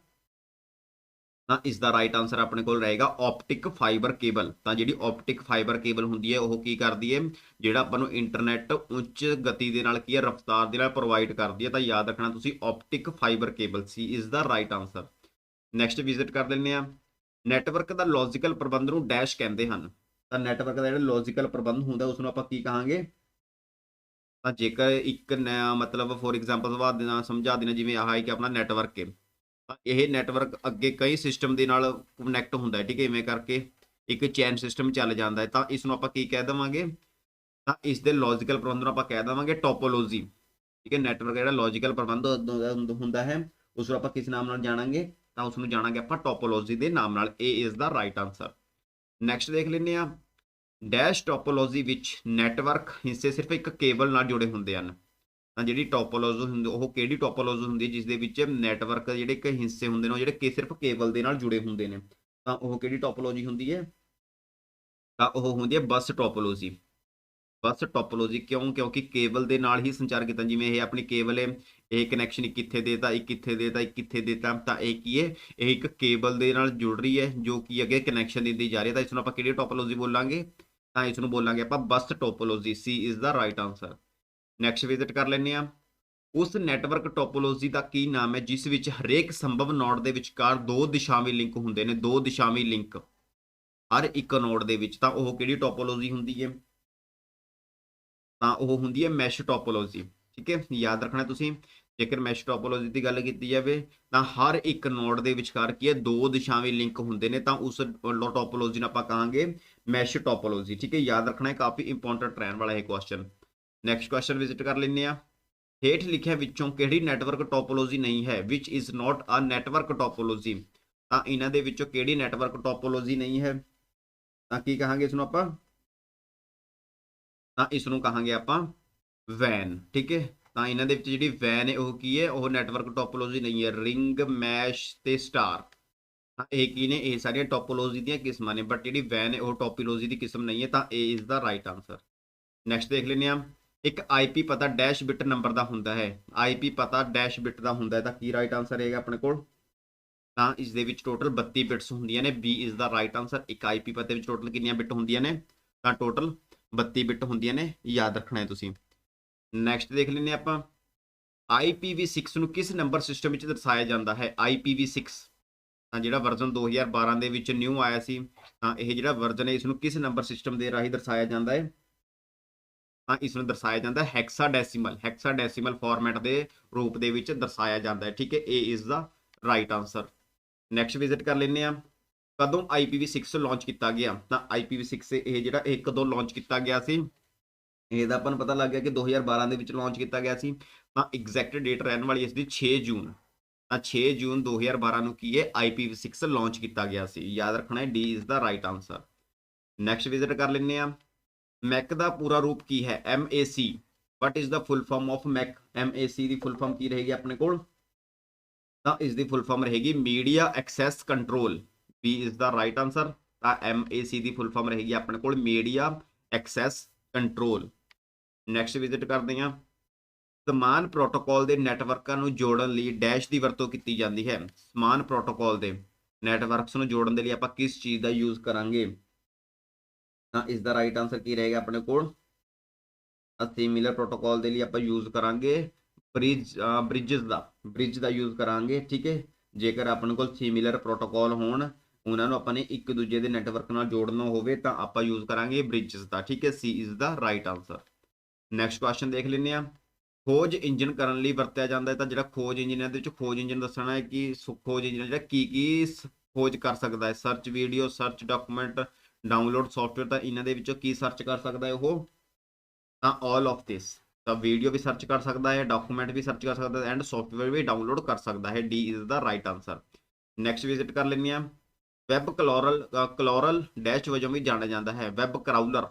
ਤਾਂ ਇਸ ਦਾ ਰਾਈਟ ਆਨਸਰ ਆਪਣੇ ਕੋਲ ਰਹੇਗਾ ਆਪਟਿਕ ਫਾਈਬਰ ਕੇਬਲ ਤਾਂ ਜਿਹੜੀ ਆਪਟਿਕ ਫਾਈਬਰ ਕੇਬਲ ਹੁੰਦੀ ਹੈ, ਉਹ ਕੀ ਕਰਦੀ ਹੈ? ਜਿਹੜਾ ਆਪਾਂ ਨੂੰ ਇੰਟਰਨੈਟ ਉੱਚ ਗਤੀ ਦੇ ਨਾਲ ਕੀ ਹੈ, ਰਫ਼ਤਾਰ ਦੇ ਨਾਲ ਪ੍ਰੋਵਾਈਡ ਕਰਦੀ ਹੈ। ਤਾਂ ਯਾਦ ਰੱਖਣਾ ਤੁਸੀਂ ਆਪਟਿਕ ਫਾਈਬਰ ਕੇਬਲ ਸੀ, ਇਸ ਦਾ ਰਾਈਟ ਆਨਸਰ ਨੈਕਸਟ ਵਿਜ਼ਿਟ ਕਰ ਲੈਂਦੇ ਆ ਨੈਟਵਰਕ ਦਾ ਲੌਜੀਕਲ ਪ੍ਰਬੰਧ ਨੂੰ ਡੈਸ਼ ਕਹਿੰਦੇ ਹਨ। ਤਾਂ ਨੈਟਵਰਕ ਦਾ ਜਿਹੜਾ ਲੌਜੀਕਲ ਪ੍ਰਬੰਧ ਹੁੰਦਾ ਉਸ ਨੂੰ ਆਪਾਂ ਕੀ ਕਹਾਂਗੇ? ਤਾਂ ਜੇਕਰ ਇੱਕ ਮਤਲਬ ਫੋਰ ਐਗਜ਼ਾਮਪਲ ਸਵਾਲ ਦੇਣਾ ਸਮਝਾ ਦੇਣਾ, ਜਿਵੇਂ ਆਹ ਹੈ ਕਿ ਆਪਣਾ ਨੈਟਵਰਕ ਹੈ। ਇਹ ਨੈਟਵਰਕ ਅੱਗੇ ਕਈ ਸਿਸਟਮ ਦੇ ਨਾਲ ਕਨੈਕਟ ਹੁੰਦਾ ਹੈ, ਠੀਕ ਹੈ, ਇਵੇਂ ਕਰਕੇ ਇੱਕ ਚੈਨ ਸਿਸਟਮ ਚੱਲ ਜਾਂਦਾ ਹੈ। ਤਾਂ ਇਸ ਨੂੰ ਆਪਾਂ ਕੀ ਕਹਿ ਦੇਵਾਂਗੇ? ਤਾਂ ਇਸ ਦੇ ਲੌਜੀਕਲ ਪ੍ਰਬੰਧ ਨੂੰ ਆਪਾਂ ਕਹਿ ਦੇਵਾਂਗੇ ਟੋਪੋਲੋਜੀ ਠੀਕ ਹੈ ਨੈਟਵਰਕ ਜਿਹੜਾ ਲੌਜੀਕਲ ਪ੍ਰਬੰਧ ਹੁੰਦਾ- ਹੈ ਉਸ ਨੂੰ ਆਪਾਂ ਕਿਸ ਨਾਮ ਨਾਲ ਜਾਣਾਂਗੇ? ਤਾਂ ਉਸ ਨੂੰ ਜਾਣਾਂਗੇ ਆਪਾਂ ਟੋਪੋਲੋਜੀ ਦੇ ਨਾਮ ਨਾਲ। ਇਹ ਇਸ ਦਾ ਰਾਈਟ ਆਨਸਰ ਨੈਕਸਟ ਦੇਖ ਲੈਂਦੇ ਆ ਡੈਸ਼ ਟੋਪੋਲੋਜੀ ਵਿੱਚ ਨੈਟਵਰਕ ਹਿੱਸੇ ਸਿਰਫ ਇੱਕ ਕੇਬਲ ਨਾਲ ਜੁੜੇ ਹੁੰਦੇ ਹਨ। ਤਾਂ ਜਿਹੜੀ ਟੋਪੋਲੋਜੀ ਹੁੰਦੀ, ਉਹ ਕਿਹੜੀ ਟੋਪੋਲੋਜੀ ਹੁੰਦੀ ਹੈ ਜਿਸ ਦੇ ਵਿੱਚ ਨੈਟਵਰਕ ਜਿਹੜੇ ਕਿ ਹਿੱਸੇ ਹੁੰਦੇ ਨੇ, ਉਹ ਜਿਹੜੇ ਕਿ ਸਿਰਫ ਕੇਬਲ ਦੇ ਨਾਲ ਜੁੜੇ ਹੁੰਦੇ ਨੇ। ਤਾਂ ਉਹ ਕਿਹੜੀ ਟੋਪੋਲੋਜੀ ਹੁੰਦੀ ਹੈ? ਤਾਂ ਉਹ ਹੁੰਦੀ ਹੈ ਬੱਸ ਟੋਪੋਲੋਜੀ ਬੱਸ ਟੋਪੋਲੋਜੀ ਕਿਉਂ? ਕਿਉਂਕਿ ਕੇਬਲ ਦੇ ਨਾਲ ਹੀ ਸੰਚਾਰ ਕੀਤਾ, ਜਿਵੇਂ ਇਹ ਆਪਣੀ ਕੇਬਲ ਹੈ, ਇਹ ਕਨੈਕਸ਼ਨ ਇੱਕ ਕਿੱਥੇ ਦੇਤਾ ਇੱਕ ਕਿੱਥੇ ਦੇਤਾ ਇੱਕ ਕਿੱਥੇ ਦੇਤਾ ਤਾਂ ਇਹ ਕੀ ਹੈ? ਇਹ ਇੱਕ ਕੇਬਲ ਦੇ ਨਾਲ ਜੁੜ ਰਹੀ ਹੈ, ਜੋ ਕਿ ਅੱਗੇ ਕਨੈਕਸ਼ਨ ਦਿੰਦੀ ਜਾ ਰਹੀ ਹੈ। ਤਾਂ ਇਸ ਨੂੰ ਆਪਾਂ ਕਿਹੜੀ ਟੋਪੋਲੋਜੀ ਬੋਲਾਂਗੇ? ਤਾਂ ਇਸ ਨੂੰ ਬੋਲਾਂਗੇ ਆਪਾਂ bus topology C is the right answer next visit ਕਰ ਲੈਂਦੇ ਆ ਉਸ ਨੈਟਵਰਕ ਟੋਪੋਲੋਜੀ ਦਾ ਕੀ ਨਾਮ ਹੈ, ਜਿਸ ਵਿੱਚ ਹਰੇਕ ਸੰਭਵ ਨੋਡ ਦੇ ਵਿਚਕਾਰ ਦੋ ਦਿਸ਼ਾਵੀ ਲਿੰਕ ਹੁੰਦੇ ਨੇ, ਦੋ ਦਿਸ਼ਾਵੀ ਲਿੰਕ ਹਰ ਇੱਕ ਨੋਡ ਦੇ ਵਿੱਚ ਤਾਂ ਉਹ ਕਿਹੜੀ ਟੋਪੋਲੋਜੀ ਹੁੰਦੀ ਹੈ? ਤਾਂ ਉਹ ਹੁੰਦੀ ਹੈ ਮੈਸ਼ ਟੋਪੋਲੋਜੀ ਠੀਕ ਹੈ? ਯਾਦ ਰੱਖਣਾ ਤੁਸੀਂ, ਜੇਕਰ ਮੈਸ਼ ਟੋਪੋਲੋਜੀ ਦੀ ਗੱਲ ਕੀਤੀ ਜਾਵੇ, ਤਾਂ ਹਰ ਇੱਕ ਨੋਡ ਦੇ ਵਿਚਕਾਰ ਕੀ ਹੈ, ਦੋ ਦਿਸ਼ਾਵੇਂ ਲਿੰਕ ਹੁੰਦੇ ਨੇ, ਤਾਂ ਉਸ ਟੋਪੋਲੋਜੀ ਨੂੰ ਆਪਾਂ ਕਹਾਂਗੇ ਮੈਸ਼ ਟੋਪੋਲੋਜੀ ਠੀਕ ਹੈ? ਯਾਦ ਰੱਖਣਾ ਹੈ ਕਾਫੀ ਇੰਪੋਰਟੈਂਟ ਰਹਿਣ ਵਾਲਾ ਇਹ ਕੁਐਸਚਨ ਨੈਕਸਟ ਕੁਐਸਚਨ ਵਿਜ਼ਿਟ ਕਰ ਲੈਂਦੇ ਆ ਹੇਠ ਲਿਖਿਆ ਵਿੱਚੋਂ ਕਿਹੜੀ ਨੈਟਵਰਕ ਟੋਪੋਲੋਜੀ ਨਹੀਂ ਹੈ? Which is not a network topology ਤਾਂ ਇਹਨਾਂ ਦੇ ਵਿੱਚੋਂ ਕਿਹੜੀ ਨੈਟਵਰਕ ਟੋਪੋਲੋਜੀ ਨਹੀਂ ਹੈ? ਤਾਂ ਕੀ ਕਹਾਂਗੇ ਇਸ ਨੂੰ ਆਪਾਂ? ਤਾਂ ਇਸ ਨੂੰ ਕਹਾਂਗੇ ਆਪਾਂ ਵੈਨ ਠੀਕ ਹੈ? ਤਾਂ ਇਹਨਾਂ ਦੇ ਵਿੱਚ ਜਿਹੜੀ ਵੈਨ ਹੈ, ਉਹ ਕੀ ਹੈ? ਉਹ ਨੈਟਵਰਕ ਟੋਪੋਲੋਜੀ ਨਹੀਂ ਹੈ। ਰਿੰਗ ਮੈਸ਼ ਤੇ ਸਟਾਰ ਤਾਂ ਇਹ ਕੀ ਨੇ? ਇਹ ਸਾਰੀਆਂ ਟੋਪੋਲੋਜੀ ਦੀਆਂ ਕਿਸਮਾਂ ਨੇ। ਬਟ ਜਿਹੜੀ ਵੈਨ ਹੈ, ਉਹ ਟੋਪੋਲੋਜੀ ਦੀ ਕਿਸਮ ਨਹੀਂ ਹੈ। ਤਾਂ ਇਹ is the right answer next ਦੇਖ ਲੈਂਦੇ ਆ ਇੱਕ ਆਈਪੀ ਪਤਾ ਡੈਸ਼ ਬਿਟ ਨੰਬਰ ਦਾ ਹੁੰਦਾ ਹੈ। ਆਈਪੀ ਪਤਾ ਡੈਸ਼ ਬਿਟ ਦਾ ਹੁੰਦਾ ਹੈ ਤਾਂ ਕੀ ਰਾਈਟ ਆਨਸਰ ਹੈਗਾ ਆਪਣੇ ਕੋਲ? ਤਾਂ ਇਸ ਦੇ ਵਿੱਚ ਟੋਟਲ 32 ਬਿਟਸ ਹੁੰਦੀਆਂ ਨੇ। B is the right answer ਇੱਕ ਆਈਪੀ ਪਤੇ ਵਿੱਚ ਟੋਟਲ ਕਿੰਨੀਆਂ ਬਿਟ ਹੁੰਦੀਆਂ ਨੇ? ਤਾਂ ਟੋਟਲ 32 ਬਿਟ ਹੁੰਦੀਆਂ ਨੇ। ਯਾਦ ਰੱਖਣਾ ਹੈ ਤੁਸੀਂ। ਨੈਕਸਟ ਦੇਖ ਲੈਂਦੇ ਆਪਾਂ। IPv6 ਨੂੰ ਕਿਸ ਨੰਬਰ ਸਿਸਟਮ ਵਿੱਚ ਦਰਸਾਇਆ ਜਾਂਦਾ ਹੈ? IPv6 ਤਾਂ ਜਿਹੜਾ ਵਰਜ਼ਨ 2012 ਦੇ ਵਿੱਚ ਨਿਊ ਆਇਆ ਸੀ, ਤਾਂ ਇਹ ਜਿਹੜਾ ਵਰਜ਼ਨ ਹੈ, ਇਸ ਨੂੰ ਕਿਸ ਨੰਬਰ ਸਿਸਟਮ ਦੇ ਰਾਹੀਂ ਦਰਸਾਇਆ ਜਾਂਦਾ ਹੈ? ਤਾਂ ਇਸ ਨੂੰ ਦਰਸਾਇਆ ਜਾਂਦਾ ਹੈ ਹੈਕਸਾਡੈਸੀਮਲ ਹੈਕਸਾਡੈਸੀਮਲ ਫਾਰਮੈਟ ਦੇ ਰੂਪ ਦੇ ਵਿੱਚ ਦਰਸਾਇਆ ਜਾਂਦਾ ਹੈ। ਠੀਕ ਹੈ ਇਹ is the right answer next visit ਕਰ ਲੈਂਦੇ ਆ ਕਦੋਂ IPv6 ਲਾਂਚ ਕੀਤਾ ਗਿਆ? ਤਾਂ IPv6 ਇਹ ਜਿਹੜਾ ਇਹ ਕਦੋਂ ਲਾਂਚ ਕੀਤਾ ਗਿਆ ਸੀ? ਇਹਦਾ ਆਪਾਂ ਨੂੰ ਪਤਾ ਲੱਗ ਗਿਆ ਕਿ 2012 ਦੇ ਵਿੱਚ ਲਾਂਚ ਕੀਤਾ ਗਿਆ ਸੀ। ਤਾਂ ਐਗਜ਼ੈਕਟ ਡੇਟ ਰਹਿਣ ਵਾਲੀ ਇਸ ਦੀ 6 ਜੂਨ। ਤਾਂ 6 ਜੂਨ 2012 ਨੂੰ ਕੀ ਹੈ? IPv6 ਲਾਂਚ ਕੀਤਾ ਗਿਆ ਸੀ। ਯਾਦ ਰੱਖਣਾ ਹੈ D is the right answer next visit ਕਰ ਲੈਂਦੇ ਆ ਮੈਕ ਦਾ ਪੂਰਾ ਰੂਪ ਕੀ ਹੈ? M A C what is the full form of MAC M A C the full form ਕੀ ਰਹੇਗੀ ਆਪਣੇ ਕੋਲ? ਤਾਂ ਇਸ ਦੀ ਫੁੱਲ ਫਾਰਮ ਰਹੇਗੀ media access control B is the right answer ਤਾਂ ਐੱਮ ਏ ਸੀ ਦੀ ਫੁੱਲ ਫਾਰਮ ਰਹੇਗੀ ਆਪਣੇ ਕੋਲ media access control next visit ਕਰਦੇ ਹਾਂ। ਸਮਾਨ ਪ੍ਰੋਟੋਕਾਲ ਦੇ ਨੈਟਵਰਕਾਂ ਨੂੰ ਜੋੜਨ ਲਈ ਡੈਸ਼ ਦੀ ਵਰਤੋਂ ਕੀਤੀ ਜਾਂਦੀ ਹੈ। ਸਮਾਨ ਪ੍ਰੋਟੋਕਾਲ ਦੇ ਨੈਟਵਰਕਸ ਨੂੰ ਜੋੜਨ ਦੇ ਲਈ ਆਪਾਂ ਕਿਸ ਚੀਜ਼ ਦਾ ਯੂਜ਼ ਕਰਾਂਗੇ? ਤਾਂ ਇਸ ਦਾ ਰਾਈਟ ਆਨਸਰ ਕੀ ਰਹੇਗਾ ਆਪਣੇ ਕੋਲ? ਸਿਮਿਲਰ ਪ੍ਰੋਟੋਕਾਲ ਦੇ ਲਈ ਆਪਾਂ ਯੂਜ਼ ਕਰਾਂਗੇ ਬ੍ਰਿਜ ਬ੍ਰਿਜਸ ਦਾ ਬ੍ਰਿਜ ਦਾ ਯੂਜ਼ ਕਰਾਂਗੇ, ਠੀਕ ਹੈ? ਜੇਕਰ ਆਪਣੇ ਕੋਲ ਸਿਮਿਲਰ ਪ੍ਰੋਟੋਕਾਲ ਹੋਣ, ਉਹਨਾਂ ਨੂੰ ਆਪਾਂ ਨੇ ਇੱਕ ਦੂਜੇ ਦੇ ਨੈਟਵਰਕ ਨਾਲ ਜੋੜਨਾ ਹੋਵੇ ਤਾਂ ਆਪਾਂ ਯੂਜ਼ ਕਰਾਂਗੇ ਬ੍ਰਿਜਸ ਦਾ, ਠੀਕ ਹੈ? C is the right answer next question ਦੇਖ ਲੈਂਦੇ ਆ ਖੋਜ ਇੰਜਨ ਕਰਨ ਲਈ ਵਰਤਿਆ ਜਾਂਦਾ ਹੈ ਤਾਂ ਜਿਹੜਾ ਖੋਜ ਇੰਜਨ ਹੈ ਦੇ ਵਿੱਚ ਖੋਜ ਇੰਜਨ ਦੱਸਣਾ ਹੈ ਕਿ ਸੁ- ਖੋਜ ਇੰਜਨ ਜਿਹੜਾ ਕੀ ਕੀ ਖੋਜ ਕਰ ਸਕਦਾ ਹੈ। Search video search document download software ਤਾਂ ਇਹਨਾਂ ਦੇ ਵਿੱਚੋਂ ਕੀ ਸਰਚ ਕਰ ਸਕਦਾ ਹੈ ਉਹ? ਤਾਂ ਆਲ ਆਫ ਥਿਸ ਤਾਂ ਵੀਡੀਓ ਵੀ ਸਰਚ ਕਰ ਸਕਦਾ ਹੈ ਡਾਕੂਮੈਂਟ ਵੀ ਸਰਚ ਕਰ ਸਕਦਾ ਹੈ ਐਂਡ ਸੌਫਟਵੇਅਰ ਵੀ ਡਾਊਨਲੋਡ ਕਰ ਸਕਦਾ ਹੈ D is the right answer next visit ਕਰ ਲੈਂਦੇ ਆ ਵੈਬ ਕਲੋਰਲ ਕਲੋਰਲ ਡੈਸ਼ ਵਜੋਂ ਵੀ ਜਾਣਿਆ ਜਾਂਦਾ ਹੈ ਵੈਬ ਕਰਾਊਲਰ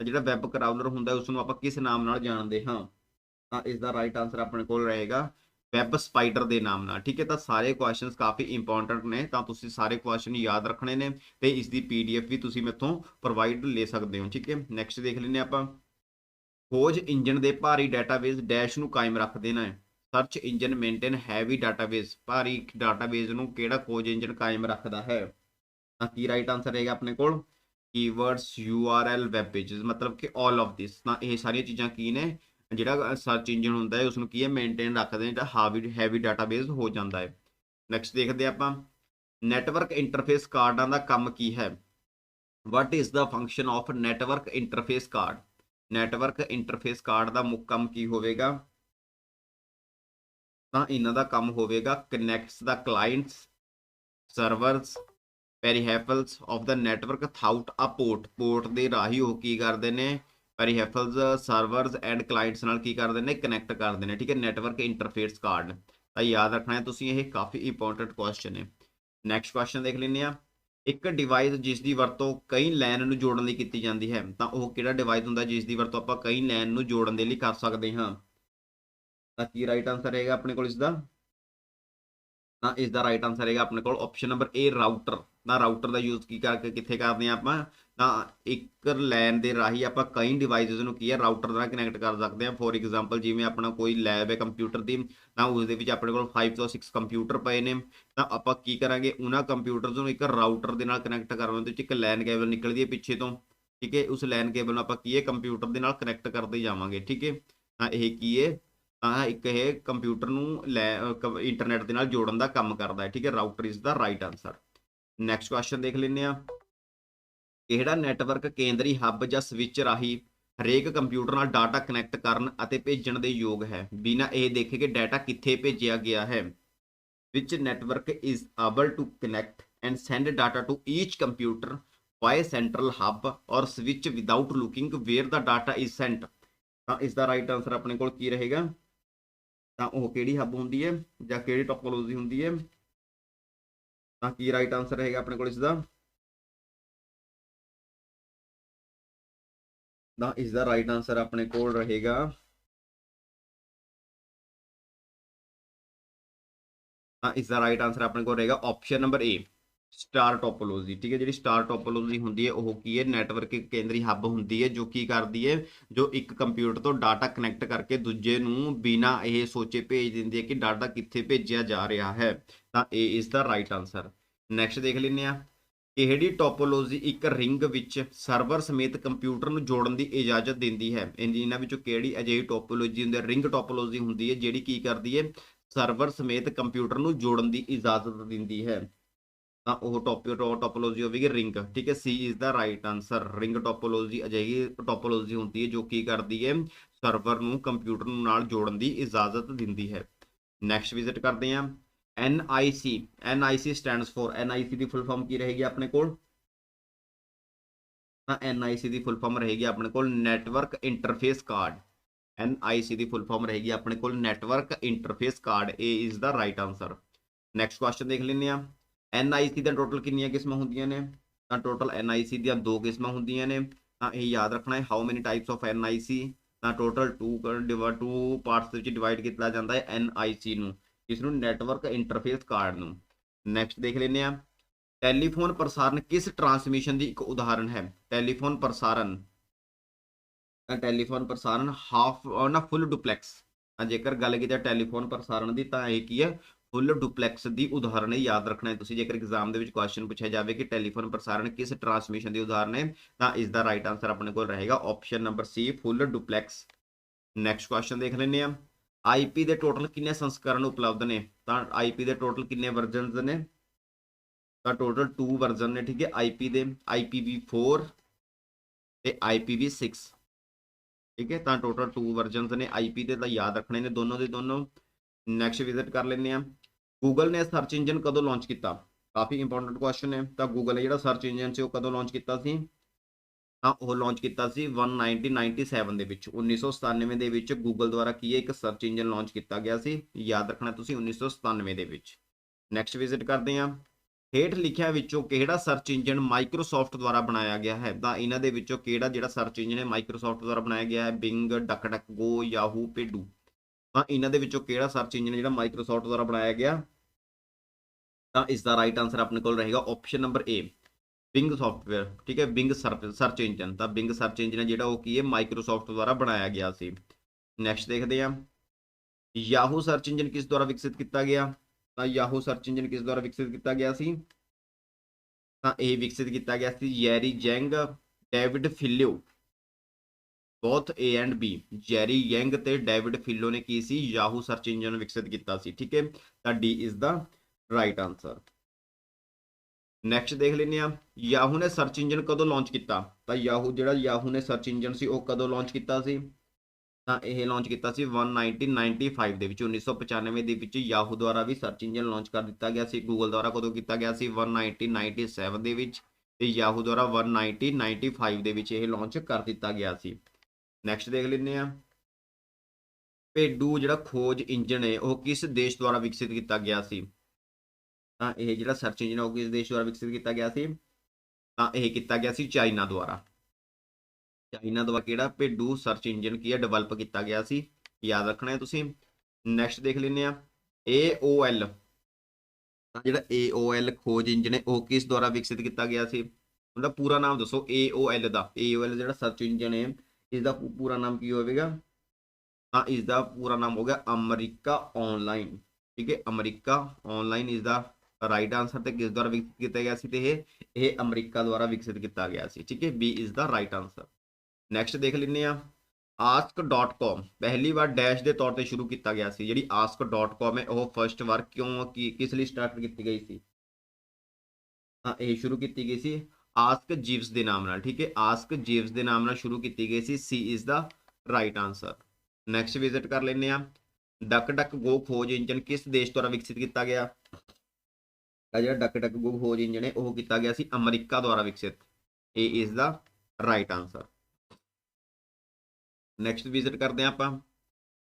ਜਿਹੜਾ ਵੈਬ ਕਰਾਊਲਰ ਹੁੰਦਾ ਉਸ ਨੂੰ ਆਪਾਂ ਕਿਸ ਨਾਮ ਨਾਲ ਜਾਣਦੇ ਹਾਂ? ਤਾਂ ਇਸ ਦਾ ਰਾਈਟ ਆਨਸਰ ਆਪਣੇ ਕੋਲ ਰਹੇਗਾ। ਵੈਬ ਸਪਾਈਡਰ ਦੇ ਨਾਮ ਨਾਲ, ਠੀਕ ਹੈ? ਤਾਂ ਸਾਰੇ ਕੁਐਸਚਨਸ ਕਾਫੀ ਇੰਪੋਰਟੈਂਟ ਨੇ, ਤਾਂ ਤੁਸੀਂ ਸਾਰੇ ਕੁਐਸਚਨ ਯਾਦ ਰੱਖਣੇ ਨੇ ਤੇ ਇਸ ਦੀ ਪੀਡੀਐਫ ਵੀ ਤੁਸੀਂ ਮੇਥੋਂ ਪ੍ਰੋਵਾਈਡ ਲੈ ਸਕਦੇ ਹੋ, ਠੀਕ ਹੈ? ਨੈਕਸਟ ਦੇਖ ਲੈਂਦੇ ਆਪਾਂ। ਖੋਜ ਇੰਜਨ ਦੇ ਭਾਰੀ ਡਾਟਾਬੇਸ ਡੈਸ਼ ਨੂੰ ਕਾਇਮ ਰੱਖਦੇ ਨੇ search engine maintain heavy database ਭਾਰੀ ਡਾਟਾਬੇਸ ਨੂੰ ਕਿਹੜਾ ਖੋਜ ਇੰਜਨ ਕਾਇਮ ਰੱਖਦਾ ਹੈ? ਤਾਂ ਕੀ ਰਾਈਟ ਆਨਸਰ ਰਹੇਗਾ ਆਪਣੇ ਕੋਲ? ਕੀਵਰਡਸ URL ਵੈਬ ਪੇजेस ਮਤਲਬ ਕਿ all ਆਫ this, ਤਾਂ ਇਹ ਸਾਰੀਆਂ ਚੀਜ਼ਾਂ ਕੀ ਨੇ? ਜਿਹੜਾ ਸਰਚ ਇੰਜਨ ਹੁੰਦਾ ਹੈ ਉਸ ਨੂੰ ਕੀ ਹੈ ਮੇਨਟੇਨ ਰੱਖਦੇ ਨੇ ਜਿਹੜਾ ਹਾਵੀ ਹੈਵੀ ਡਾਟਾਬੇਸ ਹੋ ਜਾਂਦਾ ਹੈ। ਨੈਕਸਟ ਦੇਖਦੇ ਆਪਾਂ ਨੈਟਵਰਕ ਇੰਟਰਫੇਸ ਕਾਰਡਾਂ ਦਾ ਕੰਮ ਕੀ ਹੈ? What is the function of network interface card? Network interface card ਦਾ ਮੁੱਖ ਕੰਮ ਕੀ ਹੋਵੇਗਾ? ਤਾਂ ਇਹਨਾਂ ਦਾ ਕੰਮ ਹੋਵੇਗਾ connects the clients servers peripherals of the network ਥਾਊਟ a port port ਦੇ ਰਾਹੀਂ ਉਹ ਕੀ ਕਰਦੇ ਨੇ? ਪੈਰੀਹੈਪਲਸ ਸਰਵਰਸ ਐਂਡ ਕਲਾਇੰਟਸ ਨਾਲ ਕੀ ਕਰਦੇ ਨੇ? ਕਨੈਕਟ ਕਰਦੇ ਨੇ, ਠੀਕ ਹੈ? ਨੈਟਵਰਕ ਇੰਟਰਫੇਸ ਕਾਰਡ ਤਾਂ ਯਾਦ ਰੱਖਣਾ ਹੈ ਤੁਸੀਂ ਇਹ ਕਾਫੀ ਇੰਪੋਰਟੈਂਟ ਕੁਐਸਚਨ ਹੈ ਨੈਕਸਟ ਕੁਐਸਚਨ ਦੇਖ ਲੈਂਦੇ ਆ ਇੱਕ ਡਿਵਾਈਸ ਜਿਸ ਦੀ ਵਰਤੋਂ ਕਈ ਲਾਈਨ ਨੂੰ ਜੋੜਨ ਲਈ ਕੀਤੀ ਜਾਂਦੀ ਹੈ, ਤਾਂ ਉਹ ਕਿਹੜਾ ਡਿਵਾਈਸ ਹੁੰਦਾ ਜਿਸ ਦੀ ਵਰਤੋਂ ਆਪਾਂ ਕਈ ਲਾਈਨ ਨੂੰ ਜੋੜਨ ਦੇ ਲਈ ਕਰ ਸਕਦੇ ਹਾਂ? ਤਾਂ ਕੀ ਰਾਈਟ ਆਨਸਰ ਹੈਗਾ ਆਪਣੇ ਕੋਲ ਇਸ ਦਾ ਤਾਂ ਇਸ ਦਾ ਰਾਈਟ ਆਨਸਰ ਹੈਗਾ ਆਪਣੇ ਕੋਲ ਆਪਸ਼ਨ ਨੰਬਰ A ਰਾਊਟਰ ਤਾਂ ਰਾਊਟਰ ਦਾ ਯੂਜ਼ ਕੀ ਕਰਕੇ, ਕਿੱਥੇ ਕਰਦੇ ਆ ਆਪਾਂ? ਤਾਂ ਇੱਕ ਲਾਈਨ ਦੇ ਰਾਹੀਂ ਆਪਾਂ ਕਈ ਡਿਵਾਈਸਸ ਨੂੰ ਕੀ ਹੈ ਰਾਊਟਰ ਨਾਲ ਕਨੈਕਟ ਕਰ ਸਕਦੇ ਹਾਂ। ਫੋਰ ਐਗਜ਼ਾਮਪਲ ਜਿਵੇਂ ਆਪਣਾ ਕੋਈ ਲੈਬ ਹੈ ਕੰਪਿਊਟਰ ਦੀ, ਤਾਂ ਉਸ ਦੇ ਵਿੱਚ ਆਪਣੇ ਕੋਲ 5 ਤੋਂ 6 ਕੰਪਿਊਟਰ ਪਏ ਨੇ। ਤਾਂ ਆਪਾਂ ਕੀ ਕਰਾਂਗੇ, ਉਹਨਾਂ ਕੰਪਿਊਟਰਸ ਨੂੰ ਇੱਕ ਰਾਊਟਰ ਦੇ ਨਾਲ ਕਨੈਕਟ ਕਰਵਾਉਣ ਦੇ ਵਿੱਚ ਇੱਕ ਲੈਨ ਕੇਬਲ ਨਿਕਲਦੀ ਹੈ ਪਿੱਛੇ ਤੋਂ। ਠੀਕ ਹੈ, ਉਸ ਲੈਨ ਕੇਬਲ ਨੂੰ ਆਪਾਂ ਕੀ ਹੈ ਕੰਪਿਊਟਰ ਦੇ ਨਾਲ ਕਨੈਕਟ ਕਰਦੇ ਜਾਵਾਂਗੇ। ਠੀਕ ਹੈ, ਤਾਂ ਇਹ ਕੀ ਹੈ? ਤਾਂ ਇੱਕ ਇਹ ਕੰਪਿਊਟਰ ਨੂੰ ਲੈ ਇੰਟਰਨੈਟ ਦੇ ਨਾਲ ਜੋੜਨ ਦਾ ਕੰਮ ਕਰਦਾ ਹੈ, ਠੀਕ ਹੈ? Router is the right answer next question ਦੇਖ ਲੈਂਦੇ ਆ ਕਿਹੜਾ ਨੈਟਵਰਕ ਕੇਂਦਰੀ ਹੱਬ ਜਾਂ ਸਵਿਚ ਰਾਹੀਂ ਹਰੇਕ ਕੰਪਿਊਟਰ ਨਾਲ ਡਾਟਾ ਕਨੈਕਟ ਕਰਨ ਅਤੇ ਭੇਜਣ ਦੇ ਯੋਗ ਹੈ? ਬਿਨਾਂ ਇਹ ਦੇਖੇ ਕਿ ਡਾਟਾ ਕਿੱਥੇ ਭੇਜਿਆ ਗਿਆ ਹੈ। Which network is able to connect and send data to each computer via central hub or switch without looking where the data is sent? ਤਾਂ ਇਸ ਦਾ ਰਾਈਟ ਆਨਸਰ ਆਪਣੇ ਕੋਲ ਕੀ ਰਹੇਗਾ? ਤਾਂ ਉਹ ਕਿਹੜੀ ਹੱਬ ਹੁੰਦੀ ਹੈ ਜਾਂ ਕਿਹੜੀ ਟੋਪੋਲੋਜੀ ਹੁੰਦੀ ਹੈ? ਤਾਂ ਕੀ ਰਾਈਟ ਆਨਸਰ ਰਹੇਗਾ ਆਪਣੇ ਕੋਲ ਇਸ ਦਾ ਤਾਂ ਇਸ ਦਾ ਰਾਈਟ ਆਨਸਰ ਆਪਣੇ ਕੋਲ ਰਹੇਗਾ। ਤਾਂ ਇਸ ਦਾ ਰਾਈਟ ਆਨਸਰ ਆਪਣੇ ਕੋਲ ਰਹੇਗਾ option number A star topology, ਠੀਕ ਹੈ, ਜਿਹੜੀ ਸਟਾਰ ਟੋਪੋਲੋਜੀ ਹੁੰਦੀ ਹੈ, ਉਹ ਕੀ ਹੈ? ਨੈਟਵਰਕ ਇੱਕ ਕੇਂਦਰੀ ਹੱਬ ਹੁੰਦੀ ਹੈ, ਜੋ ਕੀ ਕਰਦੀ ਹੈ? ਜੋ ਇੱਕ ਕੰਪਿਊਟਰ ਤੋਂ ਡਾਟਾ ਕਨੈਕਟ ਕਰਕੇ ਦੂਜੇ ਨੂੰ ਬਿਨਾ ਇਹ ਸੋਚੇ ਭੇਜ ਦਿੰਦੀ ਹੈ ਕਿ ਡਾਟਾ ਕਿੱਥੇ ਭੇਜਿਆ ਜਾ ਰਿਹਾ ਹੈ। ਤਾਂ ਇਹ ਇਸ ਦਾ ਰਾਈਟ ਆਨਸਰ ਨੈਕਸਟ ਦੇਖ ਲੈਂਦੇ ਆ ਕਿਹੜੀ ਟੋਪੋਲੋਜੀ ਇੱਕ ਰਿੰਗ ਵਿੱਚ ਸਰਵਰ ਸਮੇਤ ਕੰਪਿਊਟਰ ਨੂੰ ਜੋੜਨ ਦੀ ਇਜਾਜ਼ਤ ਦਿੰਦੀ ਹੈ? ਇਹਨਾਂ ਵਿੱਚੋਂ ਕਿਹੜੀ ਅਜਿਹੀ ਟੋਪੋਲੋਜੀ ਹੁੰਦੀ ਹੈ? ਰਿੰਗ ਟੋਪੋਲੋਜੀ ਹੁੰਦੀ ਹੈ, ਜਿਹੜੀ ਕੀ ਕਰਦੀ ਹੈ? ਸਰਵਰ ਸਮੇਤ ਕੰਪਿਊਟਰ ਨੂੰ ਜੋੜਨ ਦੀ ਇਜਾਜ਼ਤ ਦਿੰਦੀ ਹੈ। ਤਾਂ ਉਹ ਟੋਪੋ ਟੋਪੋਲੋਜੀ ਹੋਵੇਗੀ ਰਿੰਗ ਠੀਕ ਹੈ C is the right answer ring topology ਅਜਿਹੀ ਟੋਪੋਲੋਜੀ ਹੁੰਦੀ ਹੈ ਜੋ ਕੀ ਕਰਦੀ ਹੈ ਸਰਵਰ ਨੂੰ ਕੰਪਿਊਟਰ ਨਾਲ ਜੋੜਨ ਦੀ ਇਜਾਜ਼ਤ ਦਿੰਦੀ ਹੈ। ਨੈਕਸਟ ਵਿਜ਼ਿਟ ਕਰਦੇ ਹਾਂ NIC NIC stands for NIC ਦੀ ਫੁੱਲ ਫਾਰਮ ਕੀ ਰਹੇਗੀ ਆਪਣੇ ਕੋਲ? ਤਾਂ NIC ਦੀ ਫੁੱਲ ਫਾਰਮ ਰਹੇਗੀ ਆਪਣੇ ਕੋਲ ਨੈਟਵਰਕ ਇੰਟਰਫੇਸ ਕਾਰਡ NIC ਦੀ ਫੁੱਲ ਫਾਰਮ ਰਹੇਗੀ ਆਪਣੇ ਕੋਲ network interface card A is the right answer next question ਦੇਖ ਲੈਂਦੇ ਆ NIC ਦੀਆਂ ਟੋਟਲ ਕਿੰਨੀਆਂ ਕਿਸਮਾਂ ਹੁੰਦੀਆਂ ਨੇ? ਤਾਂ ਟੋਟਲ NIC ਦੀਆਂ ਦੋ ਕਿਸਮਾਂ ਹੁੰਦੀਆਂ ਨੇ, ਤਾਂ ਇਹ ਯਾਦ ਰੱਖਣਾ ਹੈ how many types of NIC ਤਾਂ ਟੋਟਲ 2 ਡਿਵਾਈਡ 2 ਪਾਰਟਸ ਵਿੱਚ ਡਿਵਾਈਡ ਕੀਤਾ ਜਾਂਦਾ ਹੈ NIC ਨੂੰ ਇਸ ਨੂੰ ਨੈਟਵਰਕ ਇੰਟਰਫੇਸ ਕਾਰਡ ਨੂੰ। ਨੈਕਸਟ ਦੇਖ ਲੈਂਦੇ ਆ ਟੈਲੀਫੋਨ ਪ੍ਰਸਾਰਣ ਕਿਸ ਟਰਾਂਸਮਿਸ਼ਨ ਦੀ ਇੱਕ ਉਦਾਹਰਣ ਹੈ? ਟੈਲੀਫੋਨ ਪ੍ਰਸਾਰਣ ਤਾਂ ਟੈਲੀਫੋਨ ਪ੍ਰਸਾਰਣ ਹਾਫ ਨਾ ਫੁੱਲ ਡੁਪਲੈਕਸ ਤਾਂ ਜੇਕਰ ਗੱਲ ਕੀਤੀ ਟੈਲੀਫੋਨ ਪ੍ਰਸਾਰਣ ਦੀ, ਤਾਂ ਇਹ ਕੀ ਹੈ? ਫੁੱਲ ਡੁਪਲੈਕਸ ਦੀ ਉਦਾਹਰਣ ਯਾਦ ਰੱਖਣਾ ਹੈ। ਤੁਸੀਂ ਜੇਕਰ ਐਗਜ਼ਾਮ ਦੇ ਵਿੱਚ ਕੁਐਸਚਨ ਪੁੱਛਿਆ ਜਾਵੇ ਕਿ ਟੈਲੀਫੋਨ ਪ੍ਰਸਾਰਣ ਕਿਸ ਟਰਾਂਸਮਿਸ਼ਨ ਦੀ ਉਦਾਹਰਣ ਹੈ, ਤਾਂ ਇਸ ਦਾ ਰਾਈਟ ਆਨਸਰ ਆਪਣੇ ਕੋਲ ਰਹੇਗਾ। Option number C full duplex. Next question ਦੇਖ ਲੈਂਦੇ ਆ ਆਈਪੀ ਦੇ ਟੋਟਲ ਕਿੰਨੇ ਸੰਸਕਰਣ ਉਪਲਬਧ ਨੇ? ਤਾਂ ਆਈਪੀ ਦੇ ਟੋਟਲ ਕਿੰਨੇ ਵਰਜ਼ਨਸ ਨੇ? ਤਾਂ ਟੋਟਲ 2 ਵਰਜ਼ਨ ਨੇ, ਠੀਕ ਹੈ ਆਈਪੀ ਦੇ। IPv4 ਤੇ IPv6 ਠੀਕ ਹੈ, ਤਾਂ ਟੋਟਲ 2 ਵਰਜ਼ਨਸ ਨੇ। ਆਈਪੀ ਦੇ ਤਾਂ ਯਾਦ ਰੱਖਣੇ ਨੇ ਦੋਨੋਂ ਦੇ ਦੋਨੋਂ। ਨੈਕਸਟ ਵਿਜ਼ਿਟ ਕਰ ਲੈਂਦੇ ਆ ਗੂਗਲ ਨੇ ਸਰਚ ਇੰਜਨ ਕਦੋਂ ਲਾਂਚ ਕੀਤਾ? ਕਾਫੀ ਇੰਪੋਰਟੈਂਟ ਕੁਐਸਚਨ ਹੈ। ਤਾਂ ਗੂਗਲ ਨੇ ਜਿਹੜਾ ਸਰਚ ਇੰਜਨ ਸੀ, ਉਹ ਕਦੋਂ ਲਾਂਚ ਕੀਤਾ ਸੀ? ਤਾਂ ਉਹ ਲਾਂਚ ਕੀਤਾ ਸੀ 1997 ਦੇ ਵਿੱਚ। 1997 ਦੇ ਵਿੱਚ ਗੂਗਲ ਦੁਆਰਾ ਕੀ ਹੈ, ਇੱਕ ਸਰਚ ਇੰਜਨ ਲਾਂਚ ਕੀਤਾ ਗਿਆ ਸੀ। ਯਾਦ ਰੱਖਣਾ ਤੁਸੀਂ 1997 ਦੇ ਵਿੱਚ। ਨੈਕਸਟ ਵਿਜ਼ਿਟ ਕਰਦੇ ਹਾਂ। ਹੇਠ ਲਿਖਿਆ ਵਿੱਚੋਂ ਕਿਹੜਾ ਸਰਚ ਇੰਜਨ ਮਾਈਕਰੋਸਾਫਟ ਦੁਆਰਾ ਬਣਾਇਆ ਗਿਆ ਹੈ? ਤਾਂ ਇਹਨਾਂ ਦੇ ਵਿੱਚੋਂ ਕਿਹੜਾ ਜਿਹੜਾ ਸਰਚ ਇੰਜਨ ਹੈ ਮਾਈਕਰੋਸਾਫਟ ਦੁਆਰਾ ਬਣਾਇਆ ਗਿਆ ਹੈ? ਬਿੰਗ ਡਕਡਕਗੋ ਯਾਹੂ ਪੇਡੂ ਤਾਂ ਇਹਨਾਂ ਦੇ ਵਿੱਚੋਂ ਕਿਹੜਾ ਸਰਚ ਇੰਜਨ ਜਿਹੜਾ ਮਾਈਕਰੋਸਾਫਟ ਦੁਆਰਾ ਬਣਾਇਆ ਗਿਆ? ਤਾਂ ਇਸ ਦਾ ਰਾਈਟ ਆਨਸਰ ਆਪਣੇ ਕੋਲ ਰਹੇਗਾ option number A Bing software ਠੀਕ ਹੈ ਬਿੰਗ ਸਰਚ ਇੰਜਨ ਤਾਂ ਬਿੰਗ ਸਰਚ ਇੰਜਨ ਹੈ ਜਿਹੜਾ ਉਹ ਕੀ ਹੈ? ਮਾਈਕਰੋਸਾਫਟ ਦੁਆਰਾ ਬਣਾਇਆ ਗਿਆ ਸੀ। ਨੈਕਸਟ ਦੇਖਦੇ ਹਾਂ। ਯਾਹੂ ਸਰਚ ਇੰਜਨ ਕਿਸ ਦੁਆਰਾ ਵਿਕਸਿਤ ਕੀਤਾ ਗਿਆ? ਤਾਂ ਯਾਹੂ ਸਰਚ ਇੰਜਨ ਕਿਸ ਦੁਆਰਾ ਵਿਕਸਿਤ ਕੀਤਾ ਗਿਆ ਸੀ? ਤਾਂ ਇਹ ਵਿਕਸਿਤ ਕੀਤਾ ਗਿਆ ਸੀ Jerry Yang, David Filo. Both A and B Jerry Yang ਤੇ ਡੇਵਿਡ ਫਿਲੋ ਨੇ ਕੀ ਸੀ? ਯਾਹੂ ਸਰਚ ਇੰਜਨ ਵਿਕਸਿਤ ਕੀਤਾ ਸੀ, ਠੀਕ ਹੈ? ਤਾਂ D is the right answer. Next ਦੇਖ ਲੈਂਦੇ ਆ ਯਾਹੂ ਨੇ ਸਰਚ ਇੰਜਨ ਕਦੋਂ ਲਾਂਚ ਕੀਤਾ? ਤਾਂ ਯਾਹੂ, ਜਿਹੜਾ ਯਾਹੂ ਨੇ ਸਰਚ ਇੰਜਨ ਸੀ, ਉਹ ਕਦੋਂ ਲਾਂਚ ਕੀਤਾ ਸੀ? ਤਾਂ ਇਹ ਲਾਂਚ ਕੀਤਾ ਸੀ 1995 ਦੇ ਵਿੱਚ 1995 ਦੇ ਵਿੱਚ ਯਾਹੂ ਦੁਆਰਾ ਵੀ ਸਰਚ ਇੰਜਨ ਲਾਂਚ ਕਰ ਦਿੱਤਾ ਗਿਆ ਸੀ ਗੂਗਲ ਦੁਆਰਾ ਕਦੋਂ ਕੀਤਾ ਗਿਆ ਸੀ? 1997 ਦੇ ਵਿੱਚ ਤੇ ਯਾਹੂ ਦੁਆਰਾ 1995 ਦੇ ਵਿੱਚ ਇਹ ਲਾਂਚ ਕਰ ਦਿੱਤਾ ਗਿਆ ਸੀ। ਨੈਕਸਟ ਦੇਖ ਲੈਂਦੇ ਆ ਭੇਡੂ ਜਿਹੜਾ ਖੋਜ ਇੰਜਨ ਹੈ, ਉਹ ਕਿਸ ਦੇਸ਼ ਦੁਆਰਾ ਵਿਕਸਿਤ ਕੀਤਾ ਗਿਆ ਸੀ? ਤਾਂ ਇਹ ਜਿਹੜਾ ਸਰਚ ਇੰਜਨ ਉਹ ਕਿਸ ਦੇਸ਼ ਦੁਆਰਾ ਵਿਕਸਿਤ ਕੀਤਾ ਗਿਆ ਸੀ? ਤਾਂ ਇਹ ਕੀਤਾ ਗਿਆ ਸੀ ਚਾਈਨਾ ਦੁਆਰਾ। ਚਾਈਨਾ ਦੁਆਰਾ ਕਿਹੜਾ ਭੇਡੂ ਸਰਚ ਇੰਜਨ ਕੀ ਹੈ ਡਿਵੈਲਪ ਕੀਤਾ ਗਿਆ ਸੀ? ਯਾਦ ਰੱਖਣਾ ਹੈ ਤੁਸੀਂ। ਨੈਕਸਟ ਦੇਖ ਲੈਂਦੇ ਆ AOL ਤਾਂ ਜਿਹੜਾ AOL ਖੋਜ ਇੰਜਨ ਹੈ, ਉਹ ਕਿਸ ਦੁਆਰਾ ਵਿਕਸਿਤ ਕੀਤਾ ਗਿਆ ਸੀ? ਉਹਦਾ ਪੂਰਾ ਨਾਮ ਦੱਸੋ AOL ਦਾ। AOL ਜਿਹੜਾ ਸਰਚ ਇੰਜਨ ਹੈ ਇਸ ਦਾ ਪੂਰਾ ਨਾਮ ਕੀ ਹੋਵੇਗਾ? ਤਾਂ ਇਸ ਦਾ ਪੂਰਾ ਨਾਮ ਹੋ ਗਿਆ ਅਮਰੀਕਾ ਆਨਲਾਈਨ ਠੀਕ ਹੈ, ਅਮਰੀਕਾ ਆਨਲਾਈਨ ਇਸ ਦਾ ਰਾਈਟ ਆਨਸਰ ਤੇ ਕਿਸ ਦੁਆਰਾ ਵਿਕਸਿਤ ਕੀਤਾ ਗਿਆ ਸੀ ਤੇ ਇਹ ਇਹ ਅਮਰੀਕਾ ਦੁਆਰਾ ਵਿਕਸਿਤ ਕੀਤਾ ਗਿਆ ਸੀ। ਠੀਕ ਹੈ ਬੀ ਇਸ ਦਾ ਰਾਈਟ ਆਨਸਰ ਨੈਕਸਟ ਦੇਖ ਲੈਂਦੇ ਆ ask.com ਪਹਿਲੀ ਵਾਰ ਡੈਸ਼ ਦੇ ਤੌਰ ਤੇ ਸ਼ੁਰੂ ਕੀਤਾ ਗਿਆ ਸੀ। ਜਿਹੜੀ ask.com ਹੈ, ਉਹ ਫਰਸਟ ਵਾਰ ਕਿਉਂ, ਕੀ, ਕਿਸ ਲਈ ਸਟਾਰਟ ਕੀਤੀ ਗਈ ਸੀ? ਹਾਂ, ਇਹ ਸ਼ੁਰੂ ਕੀਤੀ ਗਈ ਸੀ। ਆਸਕ ਜੀਵਸ ਦੇ ਨਾਮ ਨਾਲ, ਠੀਕ ਹੈ? ਆਸਕ ਜੀਵਸ ਦੇ ਨਾਮ ਨਾਲ ਸ਼ੁਰੂ ਕੀਤੀ ਗਈ ਸੀ। C is the right answer next visit ਕਰ ਲੈਂਦੇ ਆ ਡਕ ਡਕ ਗੋ ਖੋਜ ਇੰਜਨ ਕਿਸ ਦੇਸ਼ ਦੁਆਰਾ ਵਿਕਸਿਤ ਕੀਤਾ ਗਿਆ? ਆ ਜਿਹੜਾ ਡਕ ਡਕ ਗੋ ਖੋਜ ਇੰਜਨ ਹੈ, ਉਹ ਕੀਤਾ ਗਿਆ ਸੀ ਅਮਰੀਕਾ ਦੁਆਰਾ ਵਿਕਸਿਤ। ਇਹ is the right answer next visit ਕਰਦੇ ਹਾਂ ਆਪਾਂ।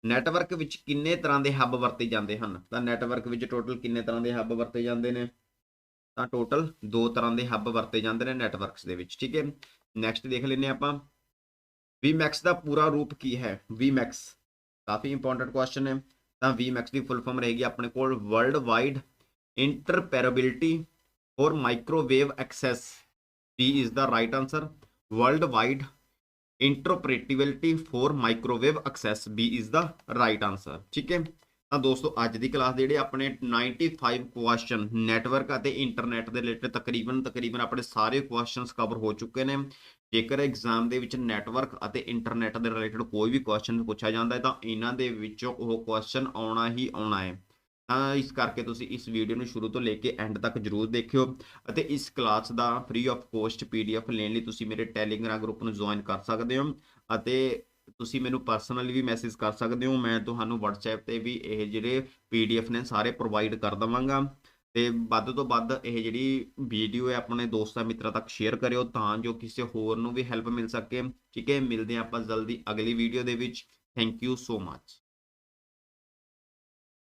ਨੈਟਵਰਕ ਵਿੱਚ ਕਿੰਨੇ ਤਰ੍ਹਾਂ ਦੇ ਹੱਬ ਵਰਤੇ ਜਾਂਦੇ ਹਨ? ਤਾਂ ਨੈਟਵਰਕ ਵਿੱਚ ਟੋਟਲ ਕਿੰਨੇ ਤਰ੍ਹਾਂ ਦੇ ਹੱਬ ਵਰਤੇ ਜਾਂਦੇ ਨੇ? ਤਾਂ ਟੋਟਲ ਦੋ ਤਰ੍ਹਾਂ ਦੇ ਹੱਬ ਵਰਤੇ ਜਾਂਦੇ ਨੇ ਨੈਟਵਰਕਸ ਦੇ ਵਿੱਚ, ਠੀਕ ਹੈ? ਨੈਕਸਟ ਦੇਖ ਲੈਂਦੇ ਹਾਂ ਆਪਾਂ। VMAX ਦਾ ਪੂਰਾ ਰੂਪ ਕੀ ਹੈ? VMAX, ਕਾਫੀ ਇੰਪੋਰਟੈਂਟ ਕੁਐਸਚਨ ਹੈ। ਤਾਂ VMAX ਦੀ ਫੁੱਲ ਫਾਰਮ ਰਹੇਗੀ ਆਪਣੇ ਕੋਲ world wide interoperability for microwave access B is the right answer world wide interpretability for microwave access B is the right answer ਠੀਕ ਹੈ? ਤਾਂ ਦੋਸਤੋ, ਅੱਜ ਦੀ ਕਲਾਸ ਦੇ ਜਿਹੜੇ ਆਪਣੇ 95 ਕੁਐਸਚਨ ਨੈਟਵਰਕ ਅਤੇ ਇੰਟਰਨੈਟ ਦੇ ਰਿਲੇਟਡ ਤਕਰੀਬਨ ਤਕਰੀਬਨ ਆਪਣੇ ਸਾਰੇ ਕੁਐਸਚਨਸ ਕਵਰ ਹੋ ਚੁੱਕੇ ਨੇ। ਜੇਕਰ ਐਗਜ਼ਾਮ ਦੇ ਵਿੱਚ ਨੈਟਵਰਕ ਅਤੇ ਇੰਟਰਨੈਟ ਦੇ ਰਿਲੇਟਡ ਕੋਈ ਵੀ ਕੁਐਸਚਨ ਪੁੱਛਿਆ ਜਾਂਦਾ ਹੈ, ਤਾਂ ਇਹਨਾਂ ਦੇ ਵਿੱਚੋਂ ਉਹ ਕੁਐਸਚਨ ਆਉਣਾ ਹੀ ਆਉਣਾ ਹੈ। ਤਾਂ ਇਸ ਕਰਕੇ ਤੁਸੀਂ ਇਸ ਵੀਡੀਓ ਨੂੰ ਸ਼ੁਰੂ ਤੋਂ ਲੈ ਕੇ ਐਂਡ ਤੱਕ ਜਰੂਰ ਦੇਖਿਓ ਅਤੇ ਇਸ ਕਲਾਸ ਦਾ ਫ੍ਰੀ ਆਫ ਕੋਸਟ ਪੀਡੀਐਫ ਲੈਣ ਲਈ ਤੁਸੀਂ ਮੇਰੇ ਟੈਲੀਗ੍ਰਾਮ ਗਰੁੱਪ ਨੂੰ ਜੁਆਇਨ ਕਰ ਸਕਦੇ ਹੋ ਅਤੇ ਤੁਸੀਂ ਮੈਨੂੰ ਪਰਸਨਲੀ ਵੀ ਮੈਸੇਜ ਕਰ ਸਕਦੇ ਹੋ, ਮੈਂ ਤੁਹਾਨੂੰ WhatsApp ਤੇ ਵੀ ਇਹ ਜਿਹੜੇ ਪੀਡੀਐਫ ਨੇ ਸਾਰੇ ਪ੍ਰੋਵਾਈਡ ਕਰ ਦਵਾਂਗਾ। ਤੇ ਵੱਧ ਤੋਂ ਵੱਧ ਇਹ ਜਿਹੜੀ ਵੀਡੀਓ ਹੈ, ਆਪਣੇ ਦੋਸਤਾਂ ਮਿੱਤਰਾਂ ਤੱਕ ਸ਼ੇਅਰ ਕਰਿਓ ਤਾਂ ਜੋ ਕਿਸੇ ਹੋਰ ਨੂੰ ਵੀ ਹੈਲਪ ਮਿਲ ਸਕੇ। ਠੀਕ ਹੈ, ਮਿਲਦੇ ਹਾਂ ਆਪਾਂ ਜਲਦੀ ਅਗਲੀ ਵੀਡੀਓ ਦੇ ਵਿੱਚ। Thank you so much